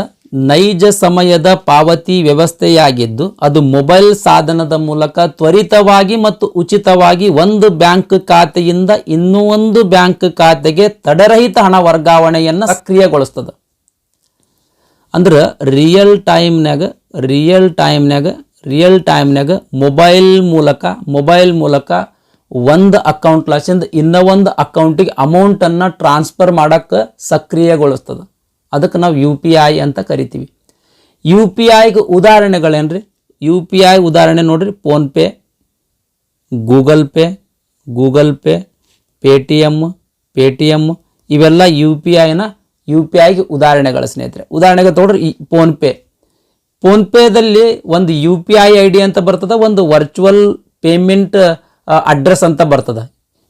ನೈಜ ಸಮಯದ ಪಾವತಿ ವ್ಯವಸ್ಥೆಯಾಗಿದ್ದು, ಅದು ಮೊಬೈಲ್ ಸಾಧನದ ಮೂಲಕ ತ್ವರಿತವಾಗಿ ಮತ್ತು ಉಚಿತವಾಗಿ ಒಂದು ಬ್ಯಾಂಕ್ ಖಾತೆಯಿಂದ ಇನ್ನೂ ಒಂದು ಬ್ಯಾಂಕ್ ಖಾತೆಗೆ ತಡೆರಹಿತ ಹಣ ವರ್ಗಾವಣೆಯನ್ನು ಸಕ್ರಿಯಗೊಳಿಸ್ತದೆ. ಅಂದ್ರೆ ರಿಯಲ್ ಟೈಮ್ನಾಗ ರಿಯಲ್ ಟೈಮ್ನಾಗ ರಿಯಲ್ ಟೈಮ್ನಾಗ ಮೊಬೈಲ್ ಮೂಲಕ ಮೊಬೈಲ್ ಮೂಲಕ ಒಂದು ಅಕೌಂಟ್ ಲಾಸಿಂದ ಇನ್ನೂ ಒಂದು ಅಕೌಂಟಿಗೆ ಅಮೌಂಟನ್ನು ಟ್ರಾನ್ಸ್ಫರ್ ಮಾಡೋಕ್ಕೆ ಸಕ್ರಿಯಗೊಳಿಸ್ತದೆ. ಅದಕ್ಕೆ ನಾವು ಯು ಪಿ ಐ ಅಂತ ಕರಿತೀವಿ. ಯು ಪಿ ಐಗೆ ಉದಾಹರಣೆಗಳೇನ್ರಿ? ಯು ಪಿ ಐ ಉದಾಹರಣೆ ನೋಡಿರಿ PhonePe Google Pay Google Pay Paytm Paytm ಇವೆಲ್ಲ ಯು ಪಿ ಐನ ಯು ಪಿ ಐಗೆ ಉದಾಹರಣೆಗಳ ಸ್ನೇಹಿತರೆ. ಉದಾಹರಣೆಗೆ ತೊಗೊಳ್ರಿ ಈ ಫೋನ್ಪೇ ಫೋನ್ಪೇದಲ್ಲಿ ಒಂದು U P I I D ಅಂತ ಬರ್ತದೆ, ಒಂದು ವರ್ಚುವಲ್ ಪೇಮೆಂಟ್ ಅಡ್ರೆಸ್ ಅಂತ ಬರ್ತದೆ.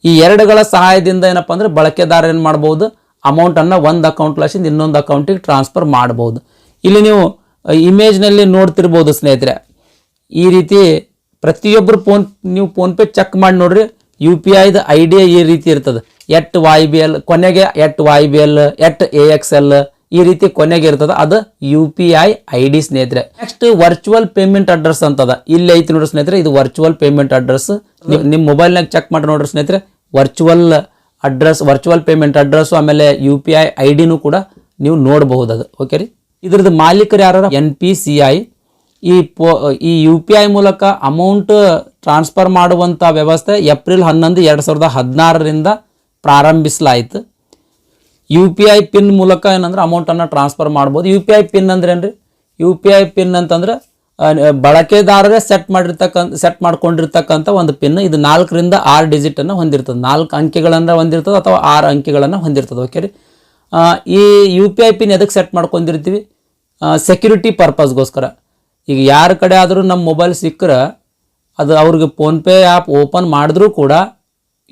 ಈ ಎರಡುಗಳ ಸಹಾಯದಿಂದ ಏನಪ್ಪ ಅಂದ್ರೆ ಬಳಕೆದಾರ ಏನು ಮಾಡ್ಬೋದು ಅಮೌಂಟನ್ನು ಒಂದು ಅಕೌಂಟ್ಲಾಸಿಂದ ಇನ್ನೊಂದು ಅಕೌಂಟಿಗೆ ಟ್ರಾನ್ಸ್ಫರ್ ಮಾಡ್ಬೋದು. ಇಲ್ಲಿ ನೀವು ಇಮೇಜ್ನಲ್ಲಿ ನೋಡ್ತಿರ್ಬೋದು ಸ್ನೇಹಿತರೆ. ಈ ರೀತಿ ಪ್ರತಿಯೊಬ್ಬರು ಫೋನ್, ನೀವು ಫೋನ್ಪೇ ಚೆಕ್ ಮಾಡಿ ನೋಡ್ರಿ, ಯು ಪಿ ಐದ ಐ ಡಿ ಈ ರೀತಿ ಇರ್ತದೆ. ಎಟ್ ವೈ ಬಿ ಎಲ್, ಕೊನೆಗೆ at Y B L, at A X L ಈ ರೀತಿ ಕೊನೆಗೆ ಇರ್ತದೆ. ಅದು U P I I D ಸ್ನೇಹಿತರೆ. ನೆಕ್ಸ್ಟ್ ವರ್ಚುವಲ್ ಪೇಮೆಂಟ್ ಅಡ್ರೆಸ್ ಅಂತದ. ಇಲ್ಲಿ ಐತಿ ನೋಡ್ರಿ ಸ್ನೇಹಿತರೆ, ಇದು ವರ್ಚುವಲ್ ಪೇಮೆಂಟ್ ಅಡ್ರೆಸ್ ನಿಮ್ಮ ಮೊಬೈಲ್ನಾಗ ಚೆಕ್ ಮಾಡಿ ನೋಡ್ರಿ ಸ್ನೇಹಿತರೆ. Virtual address virtual payment address ಆಮೇಲೆ ಯು ಪಿ ಐ ಐ ಡಿನೂ ಕೂಡ ನೀವು ನೋಡಬಹುದು ಅದು. ಓಕೆ ರೀ? ಇದ್ರದ್ದು ಮಾಲೀಕರು ಯಾರು ಎನ್ ಪಿ ಸಿ ಐ ಈ ಪೋ, ಈ ಯು ಪಿ ಐ ಮೂಲಕ ಅಮೌಂಟ್ ಟ್ರಾನ್ಸ್ಫರ್ ಮಾಡುವಂಥ ವ್ಯವಸ್ಥೆ ಏಪ್ರಿಲ್ ಹನ್ನೊಂದು, ಎರಡು ಸಾವಿರದ ಹದಿನಾರರಿಂದ ಪ್ರಾರಂಭಿಸಲಾಯಿತು. ಯು ಪಿ ಐ ಪಿನ್ ಮೂಲಕ ಏನಂದ್ರೆ ಅಮೌಂಟನ್ನು ಟ್ರಾನ್ಸ್ಫರ್ ಮಾಡ್ಬೋದು. ಯು ಪಿ ಐ ಪಿನ್ ಅಂದ್ರೆ ಏನ್ರಿ ಯು ಪಿ ಐ ಪಿನ್ ಅಂತಂದ್ರೆ ಬಳಕೆದಾರರೇ ಸೆಟ್ ಮಾಡಿರ್ತಕ್ಕಂಥ ಸೆಟ್ ಮಾಡ್ಕೊಂಡಿರ್ತಕ್ಕಂಥ ಒಂದು ಪಿನ್ ಇದು ನಾಲ್ಕರಿಂದ ಆರು ಡಿಜಿಟನ್ನು ಹೊಂದಿರ್ತದೆ. ನಾಲ್ಕು ಅಂಕೆಗಳನ್ನು ಹೊಂದಿರ್ತದೆ ಅಥವಾ ಆರು ಅಂಕೆಗಳನ್ನು ಹೊಂದಿರ್ತದೆ. ಓಕೆ ರೀ? ಈ ಯು ಪಿ ಐ ಪಿನ್ ಎದಕ್ಕೆ ಸೆಟ್ ಮಾಡ್ಕೊಂಡಿರ್ತೀವಿ? ಸೆಕ್ಯೂರಿಟಿ ಪರ್ಪಸ್ಗೋಸ್ಕರ ಈಗ ಯಾರ ಕಡೆ ಆದರೂ ನಮ್ಮ ಮೊಬೈಲ್ ಸಿಕ್ಕರೆ, ಅದು ಅವ್ರಿಗೆ ಫೋನ್ಪೇ ಆ್ಯಪ್ ಓಪನ್ ಮಾಡಿದ್ರೂ ಕೂಡ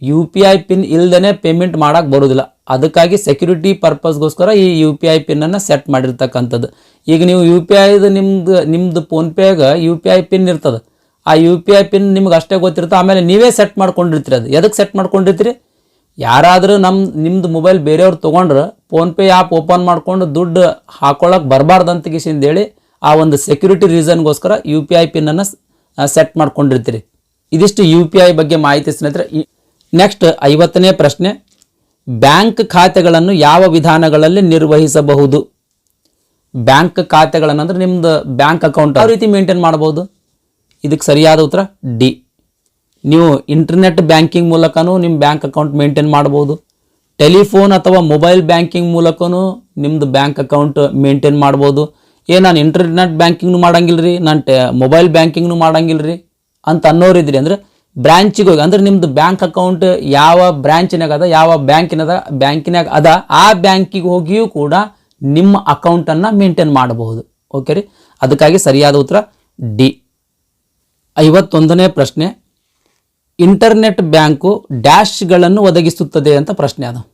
ಯು ಪಿ ಐ ಪಿನ್ ಇಲ್ದೇ ಪೇಮೆಂಟ್ ಮಾಡೋಕ್ಕೆ ಬರೋದಿಲ್ಲ. ಅದಕ್ಕಾಗಿ ಸೆಕ್ಯೂರಿಟಿ ಪರ್ಪಸ್ಗೋಸ್ಕರ ಈ ಯು ಪಿ ಐ ಪಿನ್ನನ್ನು ಸೆಟ್ ಮಾಡಿರ್ತಕ್ಕಂಥದ್ದು. ಈಗ ನೀವು ಯು ಪಿ ಐದು ನಿಮ್ದು ನಿಮ್ಮದು ಫೋನ್ಪೇಗೆ ಯು ಪಿ ಐ ಪಿನ್ ಇರ್ತದೆ. ಆ ಯು ಪಿ ಐ ಪಿನ್ ನಿಮ್ಗೆ ಅಷ್ಟೇ ಗೊತ್ತಿರುತ್ತೆ, ಆಮೇಲೆ ನೀವೇ ಸೆಟ್ ಮಾಡ್ಕೊಂಡಿರ್ತೀರಿ ಅದು. ಎದಕ್ಕೆ ಸೆಟ್ ಮಾಡ್ಕೊಂಡಿರ್ತೀರಿ? ಯಾರಾದರೂ ನಮ್ಮ ನಿಮ್ಮದು ಮೊಬೈಲ್ ಬೇರೆಯವ್ರು ತೊಗೊಂಡ್ರೆ ಫೋನ್ಪೇ ಆ್ಯಪ್ ಓಪನ್ ಮಾಡ್ಕೊಂಡು ದುಡ್ಡು ಹಾಕೊಳ್ಳೋಕೆ ಬರಬಾರ್ದು ಅಂತ ಹೇಳಿ ಆ ಒಂದು ಸೆಕ್ಯೂರಿಟಿ ರೀಸನ್ಗೋಸ್ಕರ ಯು ಪಿ ಐ ಪಿನ್ನನ್ನು ಸೆಟ್ ಮಾಡ್ಕೊಂಡಿರ್ತೀರಿ. ಇದಿಷ್ಟು ಯು ಪಿ ಐ ಬಗ್ಗೆ ಮಾಹಿತಿ ಸ್ನೇಹಿತರೆ. ನೆಕ್ಸ್ಟ್ ಐವತ್ತನೇ ಪ್ರಶ್ನೆ. ಬ್ಯಾಂಕ್ ಖಾತೆಗಳನ್ನು ಯಾವ ವಿಧಾನಗಳಲ್ಲಿ ನಿರ್ವಹಿಸಬಹುದು? ಬ್ಯಾಂಕ್ ಖಾತೆಗಳನ್ನು ಅಂದ್ರೆ ನಿಮ್ದು ಬ್ಯಾಂಕ್ ಅಕೌಂಟ್ ಯಾವ ರೀತಿ ಮೇಂಟೈನ್ ಮಾಡ್ಬೋದು ಇದಕ್ಕೆ ಸರಿಯಾದ ಉತ್ತರ ಡಿ ನೀವು ಇಂಟರ್ನೆಟ್ ಬ್ಯಾಂಕಿಂಗ್ ಮೂಲಕನೂ ನಿಮ್ಮ ಬ್ಯಾಂಕ್ ಅಕೌಂಟ್ ಮೇಂಟೈನ್ ಮಾಡ್ಬೋದು ಟೆಲಿಫೋನ್ ಅಥವಾ ಮೊಬೈಲ್ ಬ್ಯಾಂಕಿಂಗ್ ಮೂಲಕನೂ ನಿಮ್ಮದು ಬ್ಯಾಂಕ್ ಅಕೌಂಟ್ ಮೇಂಟೈನ್ ಮಾಡ್ಬೋದು ಏ, ನಾನು ಇಂಟರ್ನೆಟ್ ಬ್ಯಾಂಕಿಂಗ್ನು ಮಾಡಂಗಿಲ್ಲ ರೀ ನಾನು ಟೆ, ಮೊಬೈಲ್ ಬ್ಯಾಂಕಿಂಗ್ನು ಮಾಡಂಗಿಲ್ಲ ರೀ ಅಂತ ಅನ್ನೋರಿದ್ರಿ ಅಂದ್ರೆ ಬ್ರ್ಯಾಂಚಿಗೆ ಹೋಗಿ, ಅಂದ್ರೆ ನಿಮ್ದು ಬ್ಯಾಂಕ್ ಅಕೌಂಟ್ ಯಾವ ಬ್ರ್ಯಾಂಚಿನಾಗ ಅದ, ಯಾವ ಬ್ಯಾಂಕಿನದ ಬ್ಯಾಂಕಿನಾಗ ಅದ, ಆ ಬ್ಯಾಂಕಿಗೆ ಹೋಗಿಯೂ ಕೂಡ ನಿಮ್ಮ ಅಕೌಂಟನ್ನು ಮೇಂಟೈನ್ ಮಾಡಬಹುದು. ಓಕೆ ರೀ? ಅದಕ್ಕಾಗಿ ಸರಿಯಾದ ಉತ್ತರ ಡಿ. ಐವತ್ತೊಂದನೇ ಪ್ರಶ್ನೆ, ಇಂಟರ್ನೆಟ್ ಬ್ಯಾಂಕು ಡ್ಯಾಶ್ಗಳನ್ನು ಒದಗಿಸುತ್ತದೆ ಅಂತ ಪ್ರಶ್ನೆ ಅದು.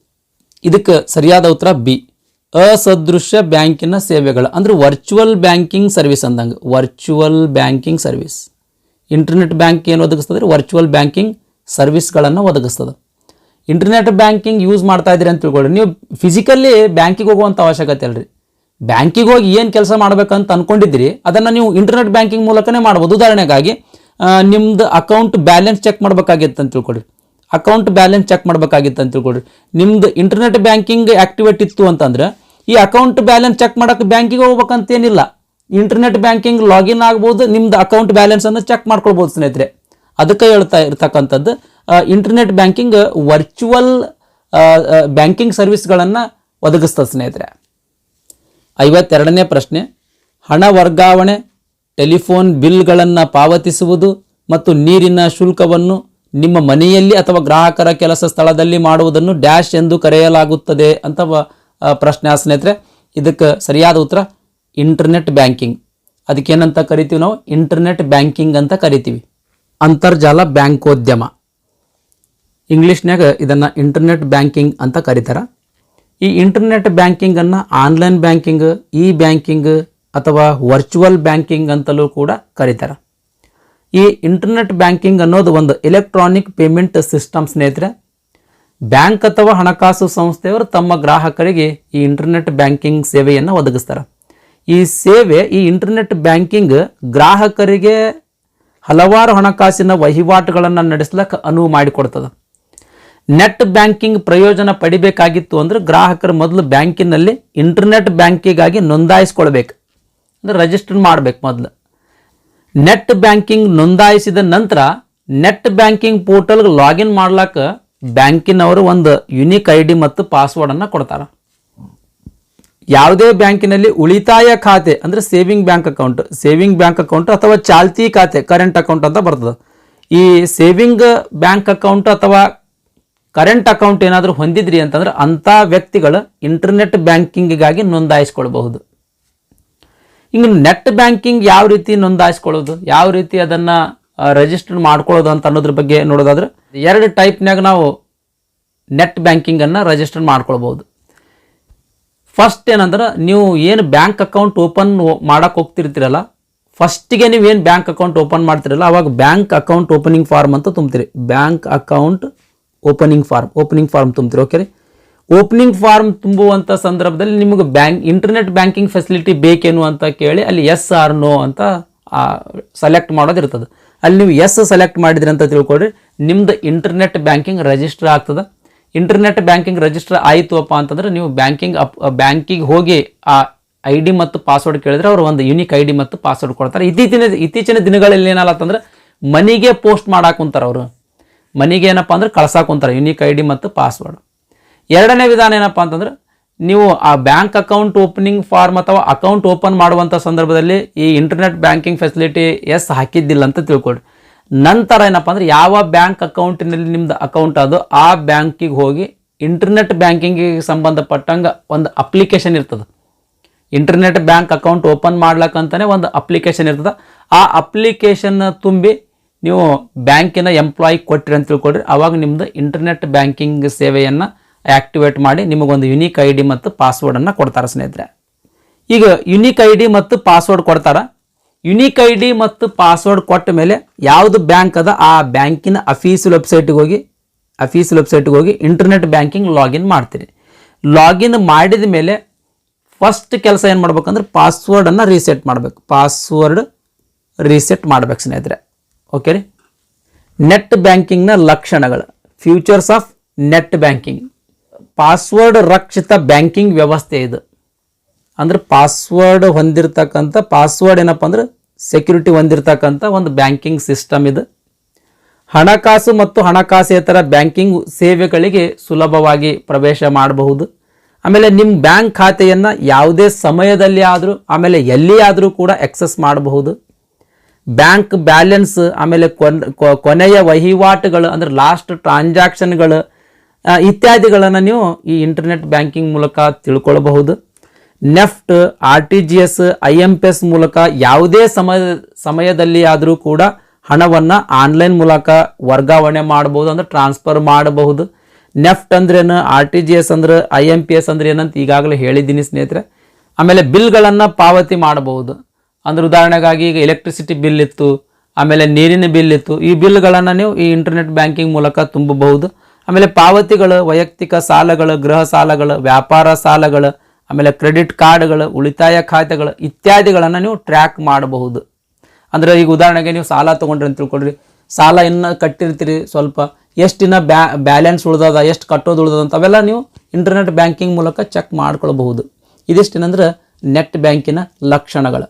ಇದಕ್ಕೆ ಸರಿಯಾದ ಉತ್ತರ ಬಿ. ಅಸದೃಶ್ಯ ಬ್ಯಾಂಕಿನ ಸೇವೆಗಳು, ಅಂದ್ರೆ ವರ್ಚುವಲ್ ಬ್ಯಾಂಕಿಂಗ್ ಸರ್ವಿಸ್ ಅಂದಂಗೆ virtual banking service internet bank ಏನು ಒದಗಿಸ್ತದೆ ವರ್ಚುವಲ್ ಬ್ಯಾಂಕಿಂಗ್ ಸರ್ವಿಸ್ಗಳನ್ನು ಒದಗಿಸ್ತದೆ. ಇಂಟರ್ನೆಟ್ ಬ್ಯಾಂಕಿಂಗ್ ಯೂಸ್ ಮಾಡ್ತಾ ಇದ್ದೀರಿ ಅಂತ ತಿಳ್ಕೊಳ್ಳಿ ನೀವು ಫಿಸಿಕಲ್ಲಿ ಬ್ಯಾಂಕಿಗೆ ಹೋಗುವಂಥ ಅವಶ್ಯಕತೆ ಅಲ್ರಿ ಬ್ಯಾಂಕಿಗೆ ಹೋಗಿ ಏನು ಕೆಲಸ ಮಾಡಬೇಕಂತ ಅಂದ್ಕೊಂಡಿದ್ದೀರಿ ಅದನ್ನು ನೀವು ಇಂಟರ್ನೆಟ್ ಬ್ಯಾಂಕಿಂಗ್ ಮೂಲಕನೇ ಮಾಡ್ಬೋದು. ಉದಾಹರಣೆಗಾಗಿ ನಿಮ್ಮದು ಅಕೌಂಟ್ ಬ್ಯಾಲೆನ್ಸ್ ಚೆಕ್ ಮಾಡಬೇಕಾಗಿತ್ತು ಅಂತ ತಿಳ್ಕೊಳ್ರಿ. ಅಕೌಂಟ್ ಬ್ಯಾಲೆನ್ಸ್ ಚೆಕ್ ಮಾಡಬೇಕಾಗಿತ್ತು ಅಂತ ತಿಳ್ಕೊಳ್ರಿ. ನಿಮ್ದು ಇಂಟರ್ನೆಟ್ ಬ್ಯಾಂಕಿಂಗ್ ಆಕ್ಟಿವೇಟ್ ಇತ್ತು ಅಂತಂದ್ರೆ, ಈ ಅಕೌಂಟ್ ಬ್ಯಾಲೆನ್ಸ್ ಚೆಕ್ ಮಾಡೋಕೆ ಬ್ಯಾಂಕಿಗೆ ಹೋಗ್ಬೇಕಂತೇನಿಲ್ಲ ಇಂಟರ್ನೆಟ್ ಬ್ಯಾಂಕಿಂಗ್ ಲಾಗಿನ್ ಆಗ್ಬೋದು, ನಿಮ್ದು ಅಕೌಂಟ್ ಬ್ಯಾಲೆನ್ಸನ್ನು ಚೆಕ್ ಮಾಡ್ಕೊಳ್ಬೋದು ಸ್ನೇಹಿತರೆ. ಅದಕ್ಕೆ ಹೇಳ್ತಾ ಇರ್ತಕ್ಕಂಥದ್ದು ಇಂಟರ್ನೆಟ್ ಬ್ಯಾಂಕಿಂಗ್ ವರ್ಚುವಲ್ ಬ್ಯಾಂಕಿಂಗ್ ಸರ್ವಿಸ್ಗಳನ್ನು ಒದಗಿಸ್ತದೆ ಸ್ನೇಹಿತರೆ. ಐವತ್ತೆರಡನೇ ಪ್ರಶ್ನೆ, ಹಣ ವರ್ಗಾವಣೆ ಟೆಲಿಫೋನ್ ಬಿಲ್ಗಳನ್ನು ಪಾವತಿಸುವುದು ಮತ್ತು ನೀರಿನ ಶುಲ್ಕವನ್ನು ನಿಮ್ಮ ಮನೆಯಲ್ಲಿ ಅಥವಾ ಗ್ರಾಹಕರ ಕೆಲಸ ಸ್ಥಳದಲ್ಲಿ ಮಾಡುವುದನ್ನು ಡ್ಯಾಶ್ ಎಂದು ಕರೆಯಲಾಗುತ್ತದೆ ಅಂತ ಪ್ರಶ್ನೆ ಸ್ನೇಹಿತರೆ. ಇದಕ್ಕೆ ಸರಿಯಾದ ಉತ್ತರ ಇಂಟರ್ನೆಟ್ ಬ್ಯಾಂಕಿಂಗ್. ಅದಕ್ಕೇನಂತ ಕರಿತೀವಿ ನಾವು? ಇಂಟರ್ನೆಟ್ ಬ್ಯಾಂಕಿಂಗ್ ಅಂತ ಕರಿತೀವಿ. ಅಂತರ್ಜಾಲ ಬ್ಯಾಂಕೋದ್ಯಮ. ಇಂಗ್ಲೀಷ್ನಾಗ ಇದನ್ನು ಇಂಟರ್ನೆಟ್ ಬ್ಯಾಂಕಿಂಗ್ ಅಂತ ಕರೀತಾರೆ. ಈ ಇಂಟರ್ನೆಟ್ ಬ್ಯಾಂಕಿಂಗನ್ನು ಆನ್ಲೈನ್ ಬ್ಯಾಂಕಿಂಗ್ ಇ ಬ್ಯಾಂಕಿಂಗ್ ಅಥವಾ ವರ್ಚುವಲ್ ಬ್ಯಾಂಕಿಂಗ್ ಅಂತಲೂ ಕೂಡ ಕರೀತಾರೆ. ಈ ಇಂಟರ್ನೆಟ್ ಬ್ಯಾಂಕಿಂಗ್ ಅನ್ನೋದು ಒಂದು ಎಲೆಕ್ಟ್ರಾನಿಕ್ ಪೇಮೆಂಟ್ ಸಿಸ್ಟಮ್ ಸ್ನೇಹಿತರೆ. ಬ್ಯಾಂಕ್ ಅಥವಾ ಹಣಕಾಸು ಸಂಸ್ಥೆಯವರು ತಮ್ಮ ಗ್ರಾಹಕರಿಗೆ ಈ ಇಂಟರ್ನೆಟ್ ಬ್ಯಾಂಕಿಂಗ್ ಸೇವೆಯನ್ನು ಒದಗಿಸ್ತಾರೆ. ಈ ಸೇವೆ, ಈ ಇಂಟರ್ನೆಟ್ ಬ್ಯಾಂಕಿಂಗ್ ಗ್ರಾಹಕರಿಗೆ ಹಲವಾರು ಹಣಕಾಸಿನ ವಹಿವಾಟುಗಳನ್ನು ನಡೆಸ್ಲಿಕ್ಕೆ ಅನುವು ಮಾಡಿಕೊಡ್ತದೆ. ನೆಟ್ ಬ್ಯಾಂಕಿಂಗ್ ಪ್ರಯೋಜನ ಪಡಿಬೇಕಾಗಿತ್ತು ಅಂದ್ರೆ ಗ್ರಾಹಕರು ಮೊದಲು ಬ್ಯಾಂಕಿನಲ್ಲಿ ಇಂಟರ್ನೆಟ್ ಬ್ಯಾಂಕಿಗಾಗಿ ನೋಂದಾಯಿಸ್ಕೊಳ್ಬೇಕು. ಅಂದ್ರೆ ರಿಜಿಸ್ಟರ್ ಮಾಡಬೇಕು ಮೊದಲು. ನೆಟ್ ಬ್ಯಾಂಕಿಂಗ್ ನೋಂದಾಯಿಸಿದ ನಂತರ ನೆಟ್ ಬ್ಯಾಂಕಿಂಗ್ ಪೋರ್ಟಲ್ಗೆ ಲಾಗಿನ್ ಮಾಡ್ಲಾಕ ಬ್ಯಾಂಕಿನವರು ಒಂದು ಯುನೀಕ್ ಐ ಡಿ ಮತ್ತು ಪಾಸ್ವರ್ಡನ್ನು ಕೊಡ್ತಾರೆ. ಯಾವುದೇ ಬ್ಯಾಂಕಿನಲ್ಲಿ ಉಳಿತಾಯ ಖಾತೆ, ಅಂದರೆ saving bank account, saving bank account ಅಥವಾ ಚಾಲ್ತಿ ಖಾತೆ, ಕರೆಂಟ್ ಅಕೌಂಟ್ ಅಂತ ಬರ್ತದೆ. ಈ ಸೇವಿಂಗ್ ಬ್ಯಾಂಕ್ ಅಕೌಂಟ್ ಅಥವಾ ಕರೆಂಟ್ ಅಕೌಂಟ್ ಏನಾದರೂ ಹೊಂದಿದ್ರಿ ಅಂತಂದ್ರೆ ಅಂಥ ವ್ಯಕ್ತಿಗಳು ಇಂಟರ್ನೆಟ್ ಬ್ಯಾಂಕಿಂಗಿಗಾಗಿ ನೋಂದಾಯಿಸ್ಕೊಳ್ಬಹುದು. ಹಿಂಗೆ ನೆಟ್ ಬ್ಯಾಂಕಿಂಗ್ ಯಾವ ರೀತಿ ನೋಂದಾಯಿಸ್ಕೊಳ್ಳೋದು, ಯಾವ ರೀತಿ ಅದನ್ನು ರಿಜಿಸ್ಟರ್ ಮಾಡ್ಕೊಳ್ಳೋದು ಅಂತ ಅನ್ನೋದ್ರ ಬಗ್ಗೆ ನೋಡೋದಾದ್ರೆ, ಎರಡು ಟೈಪ್ನಾಗ ನಾವು ನೆಟ್ ಬ್ಯಾಂಕಿಂಗನ್ನು ರಿಜಿಸ್ಟರ್ ಮಾಡ್ಕೊಳ್ಬೋದು ಫಸ್ಟ್ ಏನಂದ್ರೆ, ನೀವು ಏನು ಬ್ಯಾಂಕ್ ಅಕೌಂಟ್ ಓಪನ್ ಮಾಡಕ್ಕೆ ಹೋಗ್ತಿರ್ತೀರಲ್ಲ ಫಸ್ಟಿಗೆ ನೀವು ಏನು ಬ್ಯಾಂಕ್ ಅಕೌಂಟ್ ಓಪನ್ ಮಾಡ್ತಿರಲ್ಲ, ಅವಾಗ ಬ್ಯಾಂಕ್ ಅಕೌಂಟ್ ಓಪನಿಂಗ್ ಫಾರ್ಮ್ ಅಂತ ತುಂಬ್ತೀರಿ. Bank account opening form opening form ತುಂಬ್ತೀರಿ okay ರೀ? ಓಪನಿಂಗ್ ಫಾರ್ಮ್ ತುಂಬುವಂಥ ಸಂದರ್ಭದಲ್ಲಿ ನಿಮಗೆ ಬ್ಯಾಂಕ್ ಇಂಟರ್ನೆಟ್ ಬ್ಯಾಂಕಿಂಗ್ ಫೆಸಿಲಿಟಿ ಬೇಕೇನು ಅಂತ ಕೇಳಿ, ಅಲ್ಲಿ ಎಸ್ ಆರ್ ನೋ ಅಂತ ಸೆಲೆಕ್ಟ್ ಮಾಡೋದಿರ್ತದೆ ಅಲ್ಲಿ ನೀವು ಎಸ್ ಸೆಲೆಕ್ಟ್ ಮಾಡಿದ್ರಿ ಅಂತ ತಿಳ್ಕೊಳ್ರಿ, ನಿಮ್ದು ಇಂಟರ್ನೆಟ್ ಬ್ಯಾಂಕಿಂಗ್ ರಿಜಿಸ್ಟರ್ ಆಗ್ತದೆ. ಇಂಟರ್ನೆಟ್ ಬ್ಯಾಂಕಿಂಗ್ ರಿಜಿಸ್ಟರ್ ಆಯಿತುಪ್ಪ ಅಂತಂದ್ರೆ ನೀವು ಬ್ಯಾಂಕಿಂಗ್ ಅಪ್ ಬ್ಯಾಂಕಿಗೆ ಹೋಗಿ ಆ ಐ ಡಿ ಮತ್ತು ಪಾಸ್ವರ್ಡ್ ಕೇಳಿದ್ರೆ ಅವರು ಒಂದು ಯುನಿಕ್ ಐ ಡಿ ಮತ್ತು ಪಾಸ್ವರ್ಡ್ ಕೊಡ್ತಾರೆ. ಇತ್ತೀಚಿನ ಇತ್ತೀಚಿನ ದಿನಗಳಲ್ಲಿ ಏನಲ್ಲತ್ತಂದ್ರೆ ಮನೆಗೆ ಪೋಸ್ಟ್ ಮಾಡಾಕುಂತಾರೆ ಅವರು. ಮನೆಗೆ ಏನಪ್ಪ ಅಂದ್ರೆ ಕಳ್ಸಾಕುಂತಾರೆ ಯುನಿಕ್ ಐ ಡಿ ಮತ್ತು ಪಾಸ್ವರ್ಡ್ ಎರಡನೇ ವಿಧಾನ ಏನಪ್ಪ ಅಂತಂದ್ರೆ ನೀವು ಆ ಬ್ಯಾಂಕ್ ಅಕೌಂಟ್ ಓಪನಿಂಗ್ ಫಾರ್ಮ್ ಅಥವಾ ಅಕೌಂಟ್ ಓಪನ್ ಮಾಡುವಂಥ ಸಂದರ್ಭದಲ್ಲಿ ಈ ಇಂಟರ್ನೆಟ್ ಬ್ಯಾಂಕಿಂಗ್ ಫೆಸಿಲಿಟಿ ಎಸ್ ಹಾಕಿದ್ದಿಲ್ಲ ಅಂತ ತಿಳ್ಕೊಳ್ರಿ. ನಂತರ ಏನಪ್ಪ ಅಂದ್ರೆ ಯಾವ ಬ್ಯಾಂಕ್ ಅಕೌಂಟಿನಲ್ಲಿ ನಿಮ್ದು ಅಕೌಂಟ್ ಅದು, ಆ ಬ್ಯಾಂಕಿಗೆ ಹೋಗಿ ಇಂಟರ್ನೆಟ್ ಬ್ಯಾಂಕಿಂಗಿಗೆ ಸಂಬಂಧಪಟ್ಟಂಗೆ ಒಂದು ಅಪ್ಲಿಕೇಶನ್ ಇರ್ತದೆ. ಇಂಟರ್ನೆಟ್ ಬ್ಯಾಂಕ್ ಅಕೌಂಟ್ ಓಪನ್ ಮಾಡ್ಲಕ್ಕಂತಾನೆ ಒಂದು ಅಪ್ಲಿಕೇಶನ್ ಇರ್ತದೆ. ಆ ಅಪ್ಲಿಕೇಶನ್ ತುಂಬಿ ನೀವು ಬ್ಯಾಂಕಿನ ಎಂಪ್ಲಾಯಿ ಕೊಟ್ಟಿರಿ ಅಂತ ತಿಳ್ಕೊಳ್ರಿ. ಅವಾಗ ನಿಮ್ದು ಇಂಟರ್ನೆಟ್ ಬ್ಯಾಂಕಿಂಗ್ ಸೇವೆಯನ್ನು ಆ್ಯಕ್ಟಿವೇಟ್ ಮಾಡಿ ನಿಮಗೊಂದು ಯುನೀಕ್ ಐ ಮತ್ತು ಪಾಸ್ವರ್ಡನ್ನು ಕೊಡ್ತಾರೆ ಸ್ನೇಹಿತರೆ. ಈಗ ಯುನೀಕ್ ಐ ಮತ್ತು ಪಾಸ್ವರ್ಡ್ ಕೊಡ್ತಾರ. ಯುನಿಕ್ ಐ ಡಿ ಮತ್ತು ಪಾಸ್ವರ್ಡ್ ಕೊಟ್ಟ ಮೇಲೆ ಯಾವುದು ಬ್ಯಾಂಕ್ ಅದ, ಆ ಬ್ಯಾಂಕಿನ ಅಫೀಸ್ ವೆಬ್ಸೈಟ್ಗೆ ಹೋಗಿ ಅಫೀಸ್ ವೆಬ್ಸೈಟ್ಗೆ ಹೋಗಿ ಇಂಟರ್ನೆಟ್ ಬ್ಯಾಂಕಿಂಗ್ ಲಾಗಿನ್ ಮಾಡ್ತೀರಿ. ಲಾಗಿನ್ ಮಾಡಿದ ಮೇಲೆ ಫಸ್ಟ್ ಕೆಲಸ ಏನು ಮಾಡ್ಬೇಕಂದ್ರೆ ಪಾಸ್ವರ್ಡನ್ನು ರೀಸೆಟ್ ಮಾಡಬೇಕು. ಪಾಸ್ವರ್ಡ್ ರೀಸೆಟ್ ಮಾಡ್ಬೇಕು ಸ್ನೇಹಿತರೆ. ಓಕೆ ರೀ? ನೆಟ್ ಬ್ಯಾಂಕಿಂಗ್ನ ಲಕ್ಷಣಗಳು. Futures of net banking password Rakshita banking ವ್ಯವಸ್ಥೆ ಇದು. ಅಂದ್ರೆ ಪಾಸ್ವರ್ಡ್ ಹೊಂದಿರತಕ್ಕಂಥ ಪಾಸ್ವರ್ಡ್ ಏನಪ್ಪ ಅಂದ್ರೆ ಸೆಕ್ಯೂರಿಟಿ ಹೊಂದಿರತಕ್ಕಂಥ ಒಂದು ಬ್ಯಾಂಕಿಂಗ್ ಸಿಸ್ಟಮ್ ಇದು. ಹಣಕಾಸು ಮತ್ತು ಹಣಕಾಸೇತರ ಬ್ಯಾಂಕಿಂಗ್ ಸೇವೆಗಳಿಗೆ ಸುಲಭವಾಗಿ ಪ್ರವೇಶ ಮಾಡಬಹುದು. ಆಮೇಲೆ ನಿಮ್ಮ ಬ್ಯಾಂಕ್ ಖಾತೆಯನ್ನು ಯಾವುದೇ ಸಮಯದಲ್ಲಿ ಆದರೂ, ಆಮೇಲೆ ಎಲ್ಲಿ ಆದರೂ ಕೂಡ ಎಕ್ಸಸ್ ಮಾಡಬಹುದು. ಬ್ಯಾಂಕ್ ಬ್ಯಾಲೆನ್ಸ್ ಆಮೇಲೆ ಕೊನೆಯ ವಹಿವಾಟುಗಳು ಅಂದ್ರೆ ಲಾಸ್ಟ್ ಟ್ರಾನ್ಸಾಕ್ಷನ್ಗಳು ಇತ್ಯಾದಿಗಳನ್ನು ನೀವು ಈ ಇಂಟರ್ನೆಟ್ ಬ್ಯಾಂಕಿಂಗ್ ಮೂಲಕ ತಿಳ್ಕೊಳ್ಬಹುದು. NEFT, R T G S, I M P S ಮೂಲಕ ಯಾವುದೇ ಸಮಯ ಸಮಯದಲ್ಲಿ ಆದರೂ ಕೂಡ ಹಣವನ್ನು ಆನ್ಲೈನ್ ಮೂಲಕ ವರ್ಗಾವಣೆ ಮಾಡಬಹುದು, ಅಂದ್ರೆ ಟ್ರಾನ್ಸ್ಫರ್ ಮಾಡಬಹುದು. ನೆಫ್ಟ್ ಅಂದ್ರೇನು ಆರ್ ಟಿ ಜಿ ಎಸ್ ಅಂದ್ರೆ, ಐ ಎಂ ಪಿ ಎಸ್ ಅಂದ್ರೆ ಏನಂತ ಈಗಾಗಲೇ ಹೇಳಿದ್ದೀನಿ ಸ್ನೇಹಿತರೆ. ಆಮೇಲೆ ಬಿಲ್ಗಳನ್ನು ಪಾವತಿ ಮಾಡಬಹುದು. ಅಂದ್ರೆ ಉದಾಹರಣೆಗಾಗಿ ಈಗ ಎಲೆಕ್ಟ್ರಿಸಿಟಿ ಬಿಲ್ ಇತ್ತು, ಆಮೇಲೆ ನೀರಿನ ಬಿಲ್ ಇತ್ತು, ಈ ಬಿಲ್ಗಳನ್ನು ನೀವು ಈ ಇಂಟರ್ನೆಟ್ ಬ್ಯಾಂಕಿಂಗ್ ಮೂಲಕ ತುಂಬಬಹುದು. ಆಮೇಲೆ ಪಾವತಿಗಳು, ವೈಯಕ್ತಿಕ ಸಾಲಗಳು, ಗೃಹ ಸಾಲಗಳು, ವ್ಯಾಪಾರ ಸಾಲಗಳು ಆಮೇಲೆ ಕ್ರೆಡಿಟ್ ಕಾರ್ಡ್ಗಳು, ಉಳಿತಾಯ ಖಾತೆಗಳು ಇತ್ಯಾದಿಗಳನ್ನು ನೀವು ಟ್ರ್ಯಾಕ್ ಮಾಡಬಹುದು. ಅಂದ್ರೆ ಈಗ ಉದಾಹರಣೆಗೆ ನೀವು ಸಾಲ ತೊಗೊಂಡ್ರಿ ಅಂತ ತಿಳ್ಕೊಳ್ರಿ. ಸಾಲ ಇನ್ನು ಕಟ್ಟಿರ್ತೀರಿ ಸ್ವಲ್ಪ. ಎಷ್ಟಿನ ಬ್ಯಾ, ಬ್ಯಾಲೆನ್ಸ್ ಉಳ್ದದ, ಎಷ್ಟು ಕಟ್ಟೋದು ಉಳ್ದದ ಅಂತ ಅವೆಲ್ಲ ನೀವು ಇಂಟರ್ನೆಟ್ ಬ್ಯಾಂಕಿಂಗ್ ಮೂಲಕ ಚೆಕ್ ಮಾಡ್ಕೊಳ್ಬಹುದು. ಇದಿಷ್ಟೇನಂದ್ರೆ ನೆಟ್ ಬ್ಯಾಂಕಿನ ಲಕ್ಷಣಗಳು.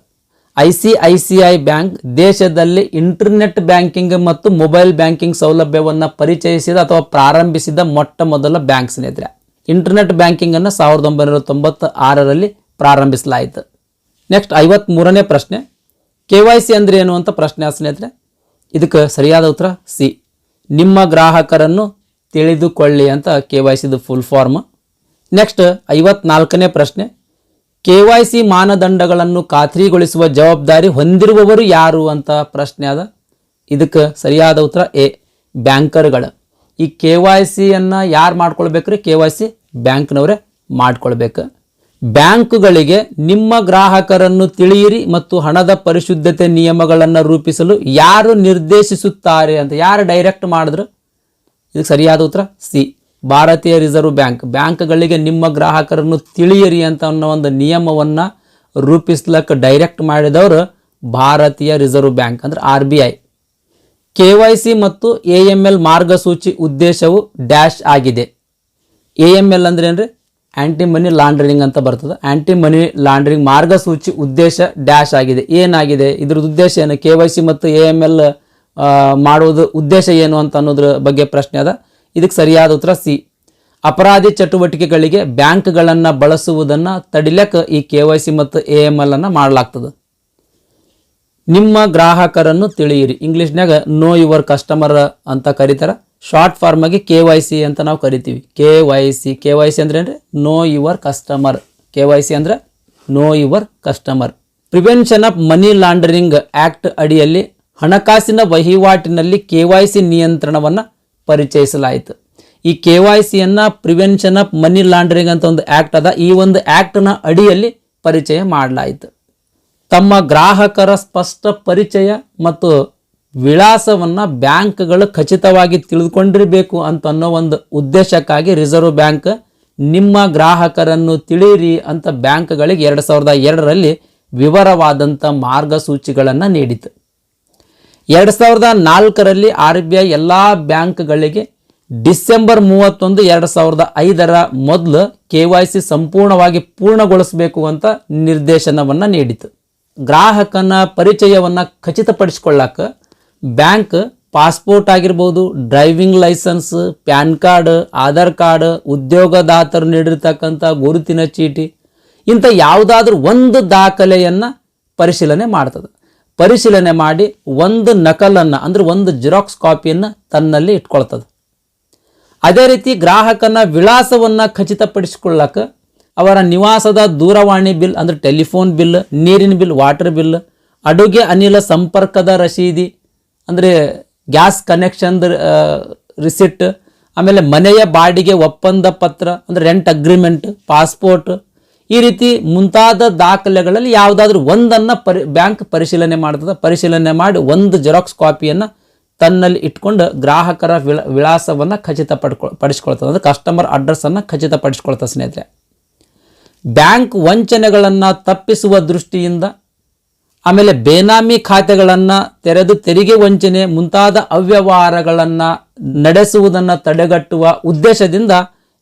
I C I C I bank ದೇಶದಲ್ಲಿ ಇಂಟರ್ನೆಟ್ ಬ್ಯಾಂಕಿಂಗ್ ಮತ್ತು ಮೊಬೈಲ್ ಬ್ಯಾಂಕಿಂಗ್ ಸೌಲಭ್ಯವನ್ನು ಪರಿಚಯಿಸಿದ ಅಥವಾ ಪ್ರಾರಂಭಿಸಿದ ಮೊಟ್ಟ ಮೊದಲ ಬ್ಯಾಂಕ್ ಸ್ನೇಹಿತರೆ. ಇಂಟರ್ನೆಟ್ ಬ್ಯಾಂಕಿಂಗನ್ನು ಸಾವಿರದ ಒಂಬೈನೂರ ತೊಂಬತ್ತ ಆರರಲ್ಲಿ ಪ್ರಾರಂಭಿಸಲಾಯಿತು. ನೆಕ್ಸ್ಟ್ ಐವತ್ಮೂರನೇ ಪ್ರಶ್ನೆ. ಕೆ ವೈ ಸಿ ಅಂದ್ರೆ ಏನು ಅಂತ ಪ್ರಶ್ನೆ ಆ ಸ್ನೇಹಿತರೆ? ಇದಕ್ಕೆ ಸರಿಯಾದ ಉತ್ತರ ಸಿ. ನಿಮ್ಮ ಗ್ರಾಹಕರನ್ನು ತಿಳಿದುಕೊಳ್ಳಿ ಅಂತ ಕೆ ವೈ ಸಿದು ಫುಲ್ ಫಾರ್ಮ್ ನೆಕ್ಸ್ಟ್ ಐವತ್ನಾಲ್ಕನೇ ಪ್ರಶ್ನೆ. ಕೆ ವೈ ಸಿ ಮಾನದಂಡಗಳನ್ನು ಖಾತ್ರಿಗೊಳಿಸುವ ಜವಾಬ್ದಾರಿ ಹೊಂದಿರುವವರು ಯಾರು ಅಂತ ಪ್ರಶ್ನೆ ಅದ ಇದಕ್ಕೆ ಸರಿಯಾದ ಉತ್ತರ ಎ. ಬ್ಯಾಂಕರ್ಗಳು. ಈ ಕೆ ವೈ ಸಿಯನ್ನು ಯಾರು ಮಾಡ್ಕೊಳ್ಬೇಕ್ರಿ? ಕೆ ವೈ ಸಿ ಬ್ಯಾಂಕ್ನವರೇ ಮಾಡಿಕೊಳ್ಬೇಕು. ಬ್ಯಾಂಕುಗಳಿಗೆ ನಿಮ್ಮ ಗ್ರಾಹಕರನ್ನು ತಿಳಿಯಿರಿ ಮತ್ತು ಹಣದ ಪರಿಶುದ್ಧತೆ ನಿಯಮಗಳನ್ನು ರೂಪಿಸಲು ಯಾರು ನಿರ್ದೇಶಿಸುತ್ತಾರೆ ಅಂತ ಯಾರು ಡೈರೆಕ್ಟ್ ಮಾಡಿದ್ರು? ಇದಕ್ಕೆ ಸರಿಯಾದ ಉತ್ತರ ಸಿ. ಭಾರತೀಯ ರಿಸರ್ವ್ ಬ್ಯಾಂಕ್. ಬ್ಯಾಂಕ್ಗಳಿಗೆ ನಿಮ್ಮ ಗ್ರಾಹಕರನ್ನು ತಿಳಿಯಿರಿ ಅಂತ ಅನ್ನೋ ಒಂದು ನಿಯಮವನ್ನು ರೂಪಿಸ್ಲಕ್ಕೆ ಡೈರೆಕ್ಟ್ ಮಾಡಿದವರು ಭಾರತೀಯ ರಿಸರ್ವ್ ಬ್ಯಾಂಕ್ ಅಂದ್ರೆ R B I. K Y C ಮತ್ತು ಎ ಎಂ ಎಲ್ ಮಾರ್ಗಸೂಚಿ ಉದ್ದೇಶವು ಡ್ಯಾಶ್ ಆಗಿದೆ. ಎ ಎಂ ಎಲ್ ಅಂದ್ರೆ ಏನ್ರಿ? ಆ್ಯಂಟಿ ಮನಿ ಲಾಂಡ್ರಿಂಗ್ ಅಂತ ಬರ್ತದೆ. ಆ್ಯಂಟಿ ಮನಿ ಲಾಂಡ್ರಿಂಗ್ ಮಾರ್ಗಸೂಚಿ ಉದ್ದೇಶ ಡ್ಯಾಶ್ ಆಗಿದೆ. ಏನಾಗಿದೆ? ಇದ್ರದ್ದು ಉದ್ದೇಶ ಏನು? ಕೆ ವೈ ಸಿ ಮತ್ತು ಎ ಎಂ ಎಲ್ ಮಾಡುವುದು ಉದ್ದೇಶ ಏನು ಅಂತ ಅನ್ನೋದ್ರ ಬಗ್ಗೆ ಪ್ರಶ್ನೆ ಅದ. ಇದಕ್ಕೆ ಸರಿಯಾದ ಉತ್ತರ ಸಿ. ಅಪರಾಧಿ ಚಟುವಟಿಕೆಗಳಿಗೆ ಬ್ಯಾಂಕ್ಗಳನ್ನು ಬಳಸುವುದನ್ನು ತಡಿಲಕ್ಕೆ ಈ ಕೆ ವೈ ಸಿ ಮತ್ತು ಎ ಎಂ ಎಲ್ ಅನ್ನು ಮಾಡಲಾಗ್ತದೆ. ನಿಮ್ಮ ಗ್ರಾಹಕರನ್ನು ತಿಳಿಯಿರಿ. ಇಂಗ್ಲೀಷ್ನಾಗ ನೋ ಯುವರ್ ಕಸ್ಟಮರ್ ಅಂತ ಕರೀತಾರೆ. ಶಾರ್ಟ್ ಫಾರ್ಮ್ ಆಗಿ ಕೆ ವೈ ಸಿ ಅಂತ ನಾವು ಕರಿತೀವಿ. K Y C K Y C ಅಂದ್ರೆ know your customer K Y C ಅಂದ್ರೆ know your customer prevention of money laundering act ಅಡಿಯಲ್ಲಿ ಹಣಕಾಸಿನ ವಹಿವಾಟಿನಲ್ಲಿ ಕೆ ವೈ ಸಿ ನಿಯಂತ್ರಣವನ್ನು ಪರಿಚಯಿಸಲಾಯಿತು. ಈ ಕೆ ವೈ ಸಿಯನ್ನು ಪ್ರಿವೆನ್ಷನ್ ಆಫ್ ಮನಿ ಲಾಂಡರಿಂಗ್ ಅಂತ ಒಂದು ಆ್ಯಕ್ಟ್ ಅದ. ಈ ಒಂದು ಆ್ಯಕ್ಟ್ನ ಅಡಿಯಲ್ಲಿ ಪರಿಚಯ ಮಾಡಲಾಯಿತು. ತಮ್ಮ ಗ್ರಾಹಕರ ಸ್ಪಷ್ಟ ಪರಿಚಯ ಮತ್ತು ವಿಳಾಸವನ್ನು ಬ್ಯಾಂಕ್ಗಳು ಖಚಿತವಾಗಿ ತಿಳಿದುಕೊಂಡಿರಬೇಕು ಅಂತ ಅನ್ನೋ ಒಂದು ಉದ್ದೇಶಕ್ಕಾಗಿ ರಿಸರ್ವ್ ಬ್ಯಾಂಕ್ ನಿಮ್ಮ ಗ್ರಾಹಕರನ್ನು ತಿಳಿಯಿರಿ ಅಂತ ಬ್ಯಾಂಕ್ಗಳಿಗೆ ಎರಡು ಸಾವಿರದ ಎರಡರಲ್ಲಿ ವಿವರವಾದಂಥ ಮಾರ್ಗಸೂಚಿಗಳನ್ನು ನೀಡಿತು ಎರಡು ಸಾವಿರದ ನಾಲ್ಕರಲ್ಲಿ ಆರ್ ಬಿ ಐ ಎಲ್ಲ ಬ್ಯಾಂಕ್ಗಳಿಗೆ ಡಿಸೆಂಬರ್ ಮೂವತ್ತೊಂದು ಎರಡು ಸಾವಿರದ ಐದರ ಮೊದಲು ಕೆ ವೈ ಸಿ ಸಂಪೂರ್ಣವಾಗಿ ಪೂರ್ಣಗೊಳಿಸಬೇಕು ಅಂತ ನಿರ್ದೇಶನವನ್ನು ನೀಡಿತು ಗ್ರಾಹಕನ ಪರಿಚಯವನ್ನು ಖಚಿತಪಡಿಸ್ಕೊಳ್ಳಕ್ಕೆ ಬ್ಯಾಂಕ್, ಪಾಸ್ಪೋರ್ಟ್ ಆಗಿರ್ಬೋದು, driving licence, PAN card, Aadhaar card, ಉದ್ಯೋಗದಾತರು ನೀಡಿರ್ತಕ್ಕಂಥ ಗುರುತಿನ ಚೀಟಿ, ಇಂಥ ಯಾವುದಾದ್ರೂ ಒಂದು ದಾಖಲೆಯನ್ನು ಪರಿಶೀಲನೆ ಮಾಡ್ತದೆ. ಪರಿಶೀಲನೆ ಮಾಡಿ ಒಂದು ನಕಲನ್ನು, ಅಂದ್ರೆ ಒಂದು ಜಿರಾಕ್ಸ್ ಕಾಪಿಯನ್ನು ತನ್ನಲ್ಲಿ ಇಟ್ಕೊಳ್ತದೆ. ಅದೇ ರೀತಿ ಗ್ರಾಹಕನ ವಿಳಾಸವನ್ನು ಖಚಿತಪಡಿಸಿಕೊಳ್ಳಕ್ಕೆ ಅವರ ನಿವಾಸದ ದೂರವಾಣಿ ಬಿಲ್, ಅಂದರೆ ಟೆಲಿಫೋನ್ ಬಿಲ್, ನೀರಿನ ಬಿಲ್, ವಾಟರ್ ಬಿಲ್, ಅಡುಗೆ ಅನಿಲ ಸಂಪರ್ಕದ ರಸೀದಿ ಅಂದರೆ ಗ್ಯಾಸ್ ಕನೆಕ್ಷನ್ ರಿಸಿಟ್ ಆಮೇಲೆ ಮನೆಯ ಬಾಡಿಗೆ ಒಪ್ಪಂದ ಪತ್ರ, ಅಂದರೆ ರೆಂಟ್ ಅಗ್ರಿಮೆಂಟ್ ಪಾಸ್ಪೋರ್ಟ್ ಈ ರೀತಿ ಮುಂತಾದ ದಾಖಲೆಗಳಲ್ಲಿ ಯಾವುದಾದ್ರೂ ಒಂದನ್ನು ಪರಿ, ಬ್ಯಾಂಕ್ ಪರಿಶೀಲನೆ ಮಾಡ್ತದೆ, ಪರಿಶೀಲನೆ ಮಾಡಿ ಒಂದು ಜೆರಾಕ್ಸ್ ಕಾಪಿಯನ್ನು ತನ್ನಲ್ಲಿ ಇಟ್ಕೊಂಡು ಗ್ರಾಹಕರ ವಿಳ, ವಿಳಾಸವನ್ನು ಖಚಿತಪಡ್ಕೊ, ಪಡಿಸ್ಕೊಳ್ತದೆ, ಅಂದರೆ ಕಸ್ಟಮರ್ ಅಡ್ರೆಸ್ಸನ್ನು ಖಚಿತಪಡಿಸ್ಕೊಳ್ತದೆ ಸ್ನೇಹಿತರೆ. ಬ್ಯಾಂಕ್ ವಂಚನೆಗಳನ್ನು ತಪ್ಪಿಸುವ ದೃಷ್ಟಿಯಿಂದ ಆಮೇಲೆ ಬೇನಾಮಿ ಖಾತೆಗಳನ್ನು ತೆರೆದು ತೆರಿಗೆ ವಂಚನೆ ಮುಂತಾದ ಅವ್ಯವಹಾರಗಳನ್ನು ನಡೆಸುವುದನ್ನು ತಡೆಗಟ್ಟುವ ಉದ್ದೇಶದಿಂದ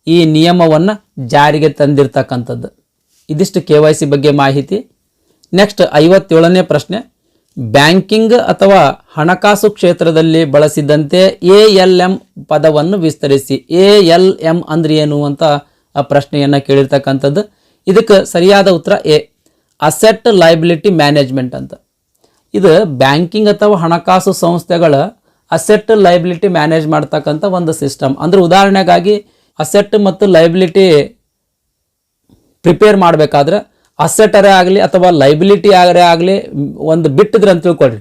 ಈ ನಿಯಮವನ್ನು ಜಾರಿಗೆ ತಂದಿರ್ತಕ್ಕಂಥದ್ದು. ಇದಿಷ್ಟು ಕೆ ವೈ ಸಿ ಬಗ್ಗೆ ಮಾಹಿತಿ. ನೆಕ್ಸ್ಟ್ ಐವತ್ತೇಳನೇ ಪ್ರಶ್ನೆ. ಬ್ಯಾಂಕಿಂಗ್ ಅಥವಾ ಹಣಕಾಸು ಕ್ಷೇತ್ರದಲ್ಲಿ ಬಳಸಿದಂತೆ ಎ ಎಲ್ ಎಂ ಪದವನ್ನು ವಿಸ್ತರಿಸಿ. ಎ ಎಲ್ ಎಂ ಅಂದ್ರೆ ಏನು ಅಂತ ಆ ಪ್ರಶ್ನೆಯನ್ನು ಕೇಳಿರ್ತಕ್ಕಂಥದ್ದು. ಇದಕ್ಕೆ ಸರಿಯಾದ ಉತ್ತರ ಎ. ಅಸೆಟ್ ಲೈಬಿಲಿಟಿ ಮ್ಯಾನೇಜ್ಮೆಂಟ್ ಅಂತ. ಇದು ಬ್ಯಾಂಕಿಂಗ್ ಅಥವಾ ಹಣಕಾಸು ಸಂಸ್ಥೆಗಳ ಅಸೆಟ್ ಲೈಬಿಲಿಟಿ ಮ್ಯಾನೇಜ್ ಮಾಡ್ತಕ್ಕಂಥ ಒಂದು ಸಿಸ್ಟಮ್ ಅಂದ್ರೆ ಉದಾಹರಣೆಗಾಗಿ ಅಸೆಟ್ ಮತ್ತು ಲೈಬಿಲಿಟಿ ಪ್ರಿಪೇರ್ ಮಾಡಬೇಕಾದ್ರೆ ಅಸೆಟರೇ ಆಗಲಿ ಅಥವಾ ಲೈಬಿಲಿಟಿ ಆಗರೇ ಆಗಲಿ ಒಂದು ಬಿಟ್ಟಿದ್ರೆ ಅಂತ ತಿಳ್ಕೊಳ್ರಿ.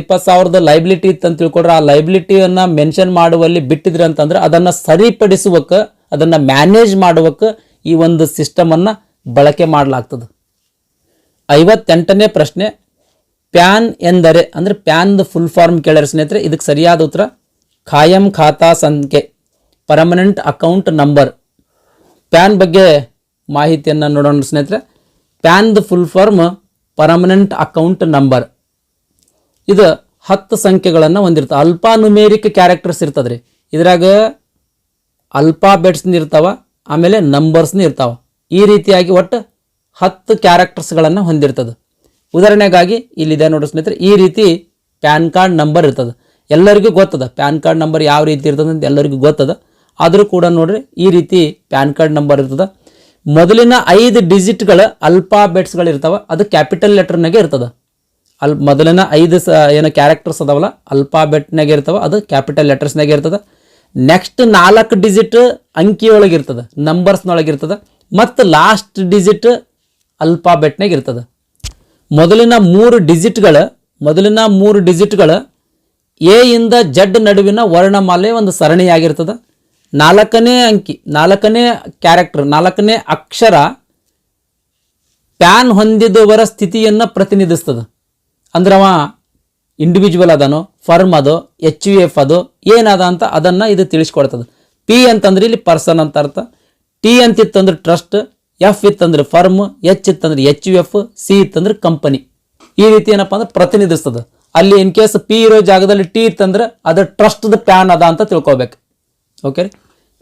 ಇಪ್ಪತ್ತು ಸಾವಿರದ ಲೈಬಿಲಿಟಿ ಇತ್ತು ಅಂತ ತಿಳ್ಕೊಡ್ರೆ ಆ ಲೈಬಿಲಿಟಿಯನ್ನು ಮೆನ್ಷನ್ ಮಾಡುವಲ್ಲಿ ಬಿಟ್ಟಿದ್ರೆ ಅಂತಂದ್ರೆ ಅದನ್ನು ಸರಿಪಡಿಸುವಕ್ಕೆ, ಅದನ್ನು ಮ್ಯಾನೇಜ್ ಮಾಡುವಕ್ಕೆ ಈ ಒಂದು ಸಿಸ್ಟಮನ್ನು ಬಳಕೆ ಮಾಡಲಾಗ್ತದೆ. ಐವತ್ತೆಂಟನೇ ಪ್ರಶ್ನೆ, ಪ್ಯಾನ್ ಎಂದರೆ, ಅಂದರೆ ಪ್ಯಾನ್ದ ಫುಲ್ ಫಾರ್ಮ್ ಕೇಳ್ಯಾರ ಸ್ನೇಹಿತರೆ, ಇದಕ್ಕೆ ಸರಿಯಾದ ಉತ್ತರ, ಖಾಯಂ ಖಾತಾ ಸಂಖ್ಯೆ, ಪರ್ಮನೆಂಟ್ ಅಕೌಂಟ್ ನಂಬರ್. ಪ್ಯಾನ್ ಬಗ್ಗೆ ಮಾಹಿತಿಯನ್ನು ನೋಡೋಣ ಸ್ನೇಹಿತರೆ. ಪ್ಯಾನ್ದು full form, permanent account number. ಇದು ಹತ್ತು ಸಂಖ್ಯೆಗಳನ್ನು ಹೊಂದಿರ್ತವೆ ಅಲ್ಪಾನುಮೇರಿಕ್ ಕ್ಯಾರೆಕ್ಟರ್ಸ್ ಇರ್ತದೆ ರೀ ಇದ್ರಾಗ ಅಲ್ಪಾಬೆಟ್ಸ್ನ ಇರ್ತಾವ, ಆಮೇಲೆ ನಂಬರ್ಸ್ನ ಇರ್ತಾವ. ಈ ರೀತಿಯಾಗಿ ಒಟ್ಟು ಹತ್ತು ಕ್ಯಾರೆಕ್ಟರ್ಸ್ಗಳನ್ನು ಹೊಂದಿರ್ತದೆ. ಉದಾಹರಣೆಗಾಗಿ ಇಲ್ಲಿದೆ ನೋಡಿ ಸ್ನೇಹಿತರೆ, ಈ ರೀತಿ ಪ್ಯಾನ್ ಕಾರ್ಡ್ ನಂಬರ್ ಇರ್ತದೆ. ಎಲ್ಲರಿಗೂ ಗೊತ್ತದ ಪ್ಯಾನ್ ಕಾರ್ಡ್ ನಂಬರ್ ಯಾವ ರೀತಿ ಇರ್ತದೆ ಅಂತ ಎಲ್ಲರಿಗೂ ಗೊತ್ತದ. ಆದರೂ ಕೂಡ ನೋಡ್ರಿ, ಈ ರೀತಿ ಪ್ಯಾನ್ ಕಾರ್ಡ್ ನಂಬರ್ ಇರ್ತದೆ. ಮೊದಲಿನ ಐದು ಡಿಜಿಟ್ಗಳು ಅಲ್ಫಾಬೆಟ್ಸ್ಗಳು ಇರ್ತಾವ, ಅದು ಕ್ಯಾಪಿಟಲ್ ಲೆಟರ್ನಾಗೆ ಇರ್ತದೆ. ಅಲ್, ಮೊದಲಿನ ಐದು ಸ, ಏನು ಕ್ಯಾರೆಕ್ಟರ್ಸ್ ಅದಾವಲ್ಲ, ಅಲ್ಫಾಬೆಟ್ನಾಗೆ ಇರ್ತವೆ, ಅದು ಕ್ಯಾಪಿಟಲ್ ಲೆಟರ್ಸ್ನಾಗೆ ಇರ್ತದೆ. ನೆಕ್ಸ್ಟ್ ನಾಲ್ಕು ಡಿಜಿಟ್ ಅಂಕಿಯೊಳಗಿರ್ತದೆ, ನಂಬರ್ಸ್ನೊಳಗಿರ್ತದೆ. ಮತ್ತು ಲಾಸ್ಟ್ ಡಿಜಿಟ್ ಅಲ್ಫಾಬೆಟ್ನಾಗ ಇರ್ತದೆ. ಮೊದಲಿನ ಮೂರು ಡಿಜಿಟ್ಗಳ ಮೊದಲಿನ ಮೂರು ಡಿಜಿಟ್ಗಳ ಎ ಇಂದ ಜಡ್ ನಡುವಿನ ವರ್ಣಮಾಲೆ ಒಂದು ಸರಣಿಯಾಗಿರ್ತದೆ. ನಾಲ್ಕನೇ ಅಂಕಿ, ನಾಲ್ಕನೇ ಕ್ಯಾರೆಕ್ಟರ್ ನಾಲ್ಕನೇ ಅಕ್ಷರ ಪ್ಯಾನ್ ಹೊಂದಿದವರ ಸ್ಥಿತಿಯನ್ನು ಪ್ರತಿನಿಧಿಸ್ತದೆ. ಅಂದ್ರೆ ಅವ ಇಂಡಿವಿಜುವಲ್ ಅದನೋ ಫರ್ಮ್ ಅದೋ ಎಚ್ ವಿ ಎಫ್ ಅದು, ಏನದ ಅಂತ ಅದನ್ನು ಇದು ತಿಳಿಸ್ಕೊಡ್ತದೆ. ಪಿ ಅಂತಂದ್ರೆ ಇಲ್ಲಿ ಪರ್ಸನ್ ಅಂತ ಅರ್ಥ. ಟಿ ಅಂತಿತ್ತಂದ್ರೆ ಟ್ರಸ್ಟ್ ಎಫ್ ಇತ್ತಂದ್ರೆ ಫರ್ಮ್ ಎಚ್ ಇತ್ತಂದ್ರೆ ಎಚ್ ಯು ಎಫ್ ಸಿ ಇತ್ತಂದ್ರೆ ಕಂಪನಿ ಈ ರೀತಿ ಏನಪ್ಪ ಅಂದ್ರೆ ಪ್ರತಿನಿಧಿಸ್ತದ. ಅಲ್ಲಿ ಇನ್ ಕೇಸ್ ಪಿ ಇರೋ ಜಾಗದಲ್ಲಿ ಟಿ ಇತ್ತಂದ್ರೆ ಅದು ಟ್ರಸ್ಟ್ದ ಪ್ಯಾನ್ ಅದ ಅಂತ ತಿಳ್ಕೊಬೇಕು. ಓಕೆ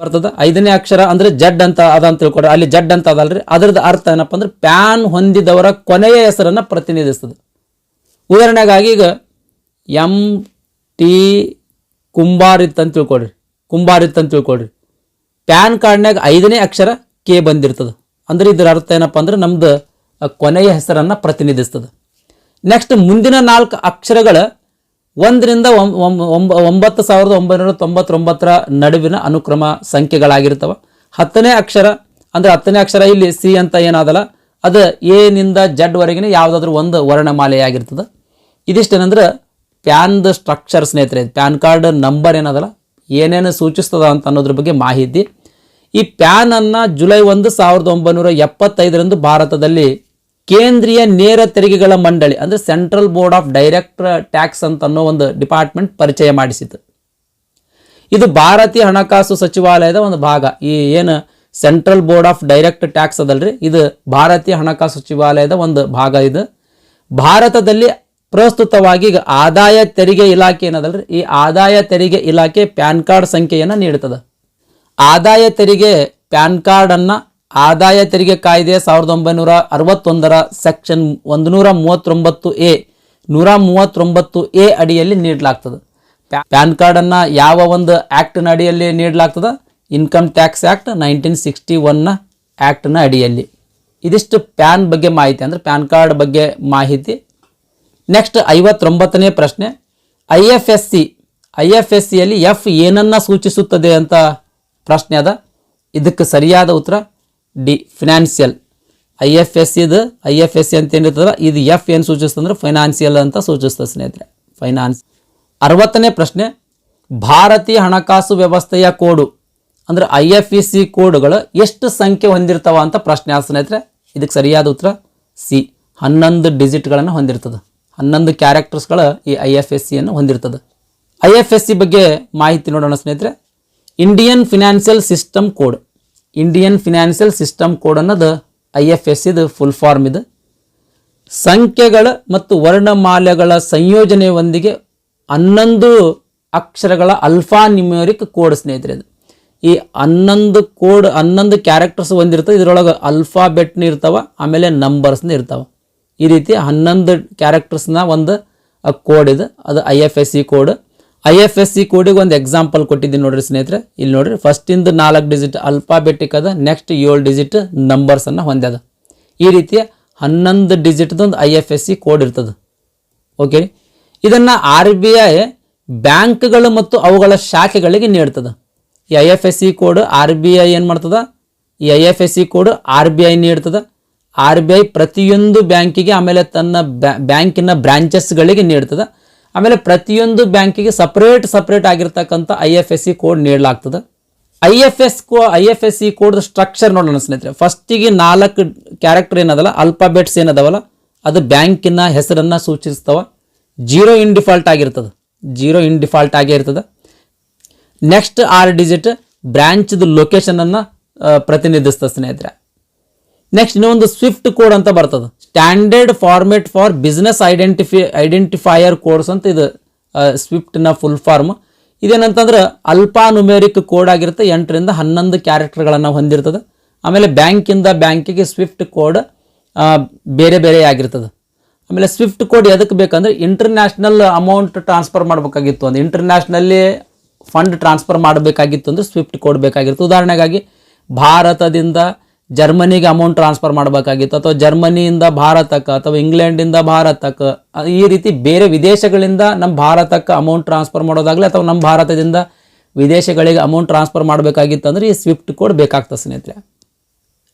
ಬರ್ತದ ಐದನೇ ಅಕ್ಷರ ಅಂದ್ರೆ ಜಡ್ ಅಂತ ಅದ ಅಂತ ತಿಳ್ಕೊಡ್ರಿ. ಅಲ್ಲಿ ಜಡ್ ಅಂತ ಅದಲ್ರಿ. ಅದ್ರದ್ದು ಅರ್ಥ ಏನಪ್ಪ ಅಂದ್ರೆ ಪ್ಯಾನ್ ಹೊಂದಿದವರ ಕೊನೆಯ ಹೆಸರನ್ನ ಪ್ರತಿನಿಧಿಸ್ತದೆ. ಉದಾಹರಣೆಗಾಗಿ ಈಗ ಎಂ ಟಿ ಕುಂಬಾರ್ ಇತ್ತಂತ ತಿಳ್ಕೊಡ್ರಿ. ಕುಂಬಾರ್ ಅಂತ ತಿಳ್ಕೊಡ್ರಿ. ಪ್ಯಾನ್ ಕಾರ್ಡ್ನಾಗ ಐದನೇ ಅಕ್ಷರ ಕೆ ಬಂದಿರ್ತದೆ. ಅಂದ್ರೆ ಇದರ ಅರ್ಥ ಏನಪ್ಪ ಅಂದ್ರೆ ನಮ್ಮದು ಕೊನೆಯ ಹೆಸರನ್ನು ಪ್ರತಿನಿಧಿಸ್ತದೆ. ನೆಕ್ಸ್ಟ್ ಮುಂದಿನ ನಾಲ್ಕು ಅಕ್ಷರಗಳ ಒಂದರಿಂದ ಒಂಬತ್ತು ಸಾವಿರದ ಒಂಬೈನೂರ ತೊಂಬತ್ತೊಂಬತ್ತರ ನಡುವಿನ ಅನುಕ್ರಮ ಸಂಖ್ಯೆಗಳಾಗಿರ್ತವೆ. ಹತ್ತನೇ ಅಕ್ಷರ, ಅಂದ್ರೆ ಹತ್ತನೇ ಅಕ್ಷರ ಇಲ್ಲಿ ಸಿ ಅಂತ ಏನಾದಲ್ಲ, ಅದು ಎನಿಂದ ನಿಂದ ಜಡ್ ವರೆಗಿನ ಯಾವುದಾದ್ರೂ ಒಂದು ವರ್ಣಮಾಲೆಯಾಗಿರ್ತದೆ. ಇದಿಷ್ಟೇನೆಂದ್ರೆ ಪ್ಯಾನ್ದು ಸ್ಟ್ರಕ್ಚರ್ ಸ್ನೇಹಿತರೆ, ಪ್ಯಾನ್ ಕಾರ್ಡ್ ನಂಬರ್ ಏನದಲ್ಲ, ಏನೇನು ಸೂಚಿಸ್ತದ ಅಂತ ಅನ್ನೋದ್ರ ಬಗ್ಗೆ ಮಾಹಿತಿ ಈ ಪ್ಯಾನ್ ಅನ್ನ ಜುಲೈ ಒಂದು ಸಾವಿರದ ಒಂಬೈನೂರ ಎಪ್ಪತ್ತೈದರಂದು ಭಾರತದಲ್ಲಿ ಕೇಂದ್ರೀಯ ನೇರ ತೆರಿಗೆಗಳ ಮಂಡಳಿ, ಅಂದ್ರೆ central board of direct tax ಅಂತ ಅನ್ನೋ ಒಂದು ಡಿಪಾರ್ಟ್ಮೆಂಟ್ ಪರಿಚಯ ಮಾಡಿಸಿತು ಇದು ಭಾರತೀಯ ಹಣಕಾಸು ಸಚಿವಾಲಯದ ಒಂದು ಭಾಗ. ಈ ಏನು central board of direct tax ಅದಲ್ರಿ? ಇದು ಭಾರತೀಯ ಹಣಕಾಸು ಸಚಿವಾಲಯದ ಒಂದು ಭಾಗ ಇದು. ಭಾರತದಲ್ಲಿ ಪ್ರಸ್ತುತವಾಗಿ ಈಗ ಆದಾಯ ತೆರಿಗೆ ಇಲಾಖೆ ಏನದಲ್ರಿ? ಈ ಆದಾಯ ತೆರಿಗೆ ಇಲಾಖೆ ಪ್ಯಾನ್ ಕಾರ್ಡ್ ಸಂಖ್ಯೆಯನ್ನು ನೀಡುತ್ತದೆ ಆದಾಯ ತೆರಿಗೆ ಪ್ಯಾನ್ ಕಾರ್ಡ್ ಅನ್ನ ಆದಾಯ ತೆರಿಗೆ ಕಾಯ್ದೆ ಸಾವಿರದ ಒಂಬೈನೂರ ಅರವತ್ತೊಂದರ ಸೆಕ್ಷನ್ ಒಂದು ನೂರ ಮೂವತ್ತೊಂಬತ್ತು ಎ, ನೂರ ಮೂವತ್ತೊಂಬತ್ತು ಎ ಅಡಿಯಲ್ಲಿ ನೀಡಲಾಗ್ತದೆ. ಪ್ಯಾ- ಪ್ಯಾನ್ ಕಾರ್ಡ್ ಅನ್ನ ಯಾವ ಒಂದು ಆಕ್ಟ್ನ ಅಡಿಯಲ್ಲಿ ನೀಡಲಾಗ್ತದೆ? Income tax act nineteen sixty ಒನ್ನ ಆಕ್ಟ್ನ ಅಡಿಯಲ್ಲಿ. ಇದಿಷ್ಟು ಪ್ಯಾನ್ ಬಗ್ಗೆ ಮಾಹಿತಿ, ಅಂದ್ರೆ ಪ್ಯಾನ್ ಕಾರ್ಡ್ ಬಗ್ಗೆ ಮಾಹಿತಿ. ನೆಕ್ಸ್ಟ್ ಐವತ್ತೊಂಬತ್ತನೇ ಪ್ರಶ್ನೆ, I F S C, I F S ಸಿಯಲ್ಲಿ ಎಫ್ ಏನನ್ನ ಸೂಚಿಸುತ್ತದೆ ಅಂತ ಪ್ರಶ್ನೆ ಅದ. ಇದಕ್ಕೆ ಸರಿಯಾದ ಉತ್ತರ D financial I F S ಇದು ಐ ಎಫ್ ಎಸ್ ಸಿ ಅಂತ ಏನಿರ್ತದಲ್ಲ, ಇದು ಎಫ್ ಏನು ಸೂಚಿಸ್ತಂದ್ರೆ ಫೈನಾನ್ಸಿಯಲ್ ಅಂತ ಸೂಚಿಸ್ತದೆ ಸ್ನೇಹಿತರೆ. ಫೈನಾನ್ಸ್ ಅರವತ್ತನೇ ಪ್ರಶ್ನೆ, ಭಾರತೀಯ ಹಣಕಾಸು ವ್ಯವಸ್ಥೆಯ ಕೋಡು, ಅಂದ್ರೆ ಐ ಎಫ್ ಎಸ್ ಸಿ ಕೋಡ್ಗಳು ಎಷ್ಟು ಸಂಖ್ಯೆ ಹೊಂದಿರ್ತಾವ ಅಂತ ಪ್ರಶ್ನೆ ಆ ಸ್ನೇಹಿತರೆ. ಇದಕ್ಕೆ ಸರಿಯಾದ ಉತ್ತರ ಸಿ, ಹನ್ನೊಂದು ಡಿಜಿಟ್ಗಳನ್ನು ಹೊಂದಿರ್ತದೆ. ಹನ್ನೊಂದು ಕ್ಯಾರೆಕ್ಟರ್ಸ್ಗಳ ಈ ಐ ಎಫ್ ಎಸ್ ಸಿಯನ್ನು ಹೊಂದಿರ್ತದೆ. ಐ ಎಫ್ ಎಸ್ ಸಿ ಬಗ್ಗೆ ಮಾಹಿತಿ ನೋಡೋಣ ಸ್ನೇಹಿತರೆ. Indian financial system code Indian financial system code ಅನ್ನೋದು ಐ ಎಫ್ ಎಸ್ ಇದು ಫುಲ್ ಫಾರ್ಮ್ ಇದು. ಸಂಖ್ಯೆಗಳ ಮತ್ತು ವರ್ಣಮಾಲೆಗಳ ಸಂಯೋಜನೆಯೊಂದಿಗೆ ಹನ್ನೊಂದು ಅಕ್ಷರಗಳ ಅಲ್ಫಾ ನ್ಯೂಮರಿಕ್ ಕೋಡ್ ಸ್ನೇಹಿತರೆ ಇದು. ಈ ಹನ್ನೊಂದು ಕೋಡ್ ಹನ್ನೊಂದು ಕ್ಯಾರೆಕ್ಟರ್ಸ್ ಒಂದಿರ್ತದೆ ಇದರೊಳಗೆ ಅಲ್ಫಾಬೆಟ್ನ ಇರ್ತಾವ, ಆಮೇಲೆ ನಂಬರ್ಸ್ನ ಇರ್ತಾವೆ. ಈ ರೀತಿ ಹನ್ನೊಂದು ಕ್ಯಾರೆಕ್ಟರ್ಸ್ನ ಒಂದು ಕೋಡ್ ಇದು, ಅದು I F S C code I F S C ಕೋಡಿಗೆ ಒಂದು ಎಕ್ಸಾಂಪಲ್ ಕೊಟ್ಟಿದ್ದೀನಿ ನೋಡ್ರಿ ಸ್ನೇಹಿತರೆ. ಇಲ್ಲಿ ನೋಡ್ರಿ ಫಸ್ಟಿಂದ ನಾಲ್ಕು ಡಿಜಿಟ್ ಅಲ್ಫಾಬೆಟಿಕ್ ಅದ ನೆಕ್ಸ್ಟ್ ಏಳು ಡಿಜಿಟ್ ನಂಬರ್ಸನ್ನು ಹೊಂದ್ಯದ. ಈ ರೀತಿಯ ಹನ್ನೊಂದು ಡಿಜಿಟ್ದೊಂದು I F S C code ಇರ್ತದೆ. ಓಕೆ ಇದನ್ನು ಆರ್ ಬಿ ಐ ಬ್ಯಾಂಕ್ಗಳು ಮತ್ತು ಅವುಗಳ ಶಾಖೆಗಳಿಗೆ ನೀಡ್ತದೆ. ಈ I F S C code R B I ಏನು ಮಾಡ್ತದ? ಈ I F S C code R B I ನೀಡ್ತದೆ. ಆರ್ ಬಿ ಐ ಪ್ರತಿಯೊಂದು ಬ್ಯಾಂಕಿಗೆ ಆಮೇಲೆ ತನ್ನ ಬ್ಯಾ- ಬ್ಯಾಂಕಿನ ಬ್ರಾಂಚಸ್ಗಳಿಗೆ ನೀಡ್ತದೆ. ಆಮೇಲೆ ಪ್ರತಿಯೊಂದು ಬ್ಯಾಂಕಿಗೆ ಸಪ್ರೇಟ್ ಸಪ್ರೇಟ್ ಆಗಿರ್ತಕ್ಕಂಥ I F S C code ನೀಡಲಾಗ್ತದೆ. I F S co I F S C code structure ನೋಡೋಣ ಸ್ನೇಹಿತರೆ. ಫಸ್ಟಿಗೆ ನಾಲ್ಕು ಕ್ಯಾರೆಕ್ಟರ್ ಏನದಲ್ಲ ಅಲ್ಫಾಬೆಟ್ಸ್ ಏನದವಲ್ಲ, ಅದು ಬ್ಯಾಂಕಿನ ಹೆಸರನ್ನು ಸೂಚಿಸ್ತವ. ಜೀರೋ ಇನ್ ಡಿಫಾಲ್ಟ್ ಆಗಿರ್ತದೆ. ಜೀರೋ ಇನ್ ಡಿಫಾಲ್ಟ್ ಆಗೇ ಇರ್ತದೆ. ನೆಕ್ಸ್ಟ್ ಆರ್ ಡಿಜಿಟ್ ಬ್ರ್ಯಾಂಚ್ದು ಲೊಕೇಶನನ್ನು ಪ್ರತಿನಿಧಿಸ್ತದೆ ಸ್ನೇಹಿತರೆ. ನೆಕ್ಸ್ಟ್ ಇನ್ನೊಂದು ಸ್ವಿಫ್ಟ್ ಕೋಡ್ ಅಂತ ಬರ್ತದೆ. Standard format for business identify identifier codes ಅಂತ ಇದು ಸ್ವಿಫ್ಟ್ನ ಫುಲ್ ಫಾರ್ಮ್ ಇದೇನಂತಂದ್ರೆ ಅಲ್ಪಾ ನುಮೇರಿಕ್ ಕೋಡ್ ಆಗಿರುತ್ತೆ. ಎಂಟರಿಂದ ಹನ್ನೊಂದು ಕ್ಯಾರೆಕ್ಟರ್ಗಳನ್ನು ಹೊಂದಿರ್ತದೆ. ಆಮೇಲೆ ಬ್ಯಾಂಕಿಂದ ಬ್ಯಾಂಕಿಗೆ ಸ್ವಿಫ್ಟ್ ಕೋಡ್ ಬೇರೆ ಬೇರೆ ಆಗಿರ್ತದೆ. ಆಮೇಲೆ ಸ್ವಿಫ್ಟ್ ಕೋಡ್ ಎದಕ್ಕೆ ಬೇಕಂದ್ರೆ ಇಂಟರ್ನ್ಯಾಷನಲ್ ಅಮೌಂಟ್ ಟ್ರಾನ್ಸ್ಫರ್ ಮಾಡಬೇಕಾಗಿತ್ತು. ಅಂದ್ರೆ ಇಂಟರ್ನ್ಯಾಷನಲ್ಲಿ ಫಂಡ್ ಟ್ರಾನ್ಸ್ಫರ್ ಮಾಡಬೇಕಾಗಿತ್ತು. ಅಂದ್ರೆ ಸ್ವಿಫ್ಟ್ ಕೋಡ್ ಬೇಕಾಗಿತ್ತು ಉದಾಹರಣೆಗಾಗಿ ಭಾರತದಿಂದ ಜರ್ಮನಿಗೆ ಅಮೌಂಟ್ ಟ್ರಾನ್ಸ್ಫರ್ ಮಾಡಬೇಕಾಗಿತ್ತು ಅಥವಾ ಜರ್ಮನಿಯಿಂದ ಭಾರತಕ್ಕೆ ಅಥವಾ ಇಂಗ್ಲೆಂಡಿಂದ ಭಾರತಕ್ಕೆ ಈ ರೀತಿ ಬೇರೆ ವಿದೇಶಗಳಿಂದ ನಮ್ಮ ಭಾರತಕ್ಕೆ ಅಮೌಂಟ್ ಟ್ರಾನ್ಸ್ಫರ್ ಮಾಡೋದಾಗಲಿ ಅಥವಾ ನಮ್ಮ ಭಾರತದಿಂದ ವಿದೇಶಗಳಿಗೆ ಅಮೌಂಟ್ ಟ್ರಾನ್ಸ್ಫರ್ ಮಾಡಬೇಕಾಗಿತ್ತು ಅಂದ್ರೆ ಈ ಸ್ವಿಫ್ಟ್ ಕೋಡ್ ಬೇಕಾಗ್ತದೆ ಸ್ನೇಹಿತರೆ.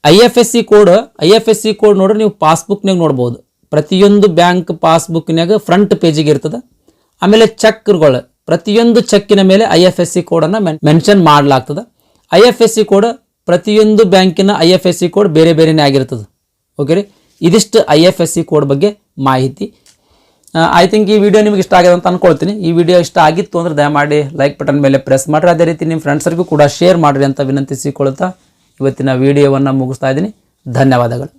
I F S C code I F S C code ನೋಡ್ರಿ ನೀವು ಪಾಸ್ಬುಕ್ನಾಗ ನೋಡ್ಬೋದು. ಪ್ರತಿಯೊಂದು ಬ್ಯಾಂಕ್ ಪಾಸ್ಬುಕ್ನಾಗ ಫ್ರಂಟ್ ಪೇಜಿಗೆ ಇರ್ತದೆ. ಆಮೇಲೆ ಚೆಕ್ಗಳು ಪ್ರತಿಯೊಂದು ಚೆಕ್ಕಿನ ಮೇಲೆ ಐ ಎಫ್ ಎಸ್ ಸಿ ಕೋಡನ್ನು ಮೆನ್ಷನ್ ಮಾಡಲಾಗ್ತದೆ. I F S C code ಪ್ರತಿಯೊಂದು ಬ್ಯಾಂಕಿನ I F S C code ಬೇರೆ ಬೇರೆನೇ ಆಗಿರ್ತದೆ. ಓಕೆ ರೀ? ಇದಿಷ್ಟು I F S C code ಬಗ್ಗೆ ಮಾಹಿತಿ. ಐ ಥಿಂಕ್ ಈ ವಿಡಿಯೋ ನಿಮಗೆ ಇಷ್ಟ ಆಗಿದೆ ಅಂತ ಅಂದ್ಕೊಳ್ತೀನಿ ಈ ವಿಡಿಯೋ ಇಷ್ಟ ಆಗಿತ್ತು ಅಂದ್ರೆ ದಯಮಾಡಿ ಲೈಕ್ ಬಟನ್ ಮೇಲೆ ಪ್ರೆಸ್ ಮಾಡಿರಿ. ಅದೇ ರೀತಿ ನಿಮ್ಮ ಫ್ರೆಂಡ್ಸರಿಗೂ ಕೂಡ ಶೇರ್ ಮಾಡಿರಿ ಅಂತ ವಿನಂತಿಸಿಕೊಳ್ತಾ ಇವತ್ತಿನ ವಿಡಿಯೋವನ್ನು ಮುಗಿಸ್ತಾ ಇದ್ದೀನಿ. ಧನ್ಯವಾದಗಳು.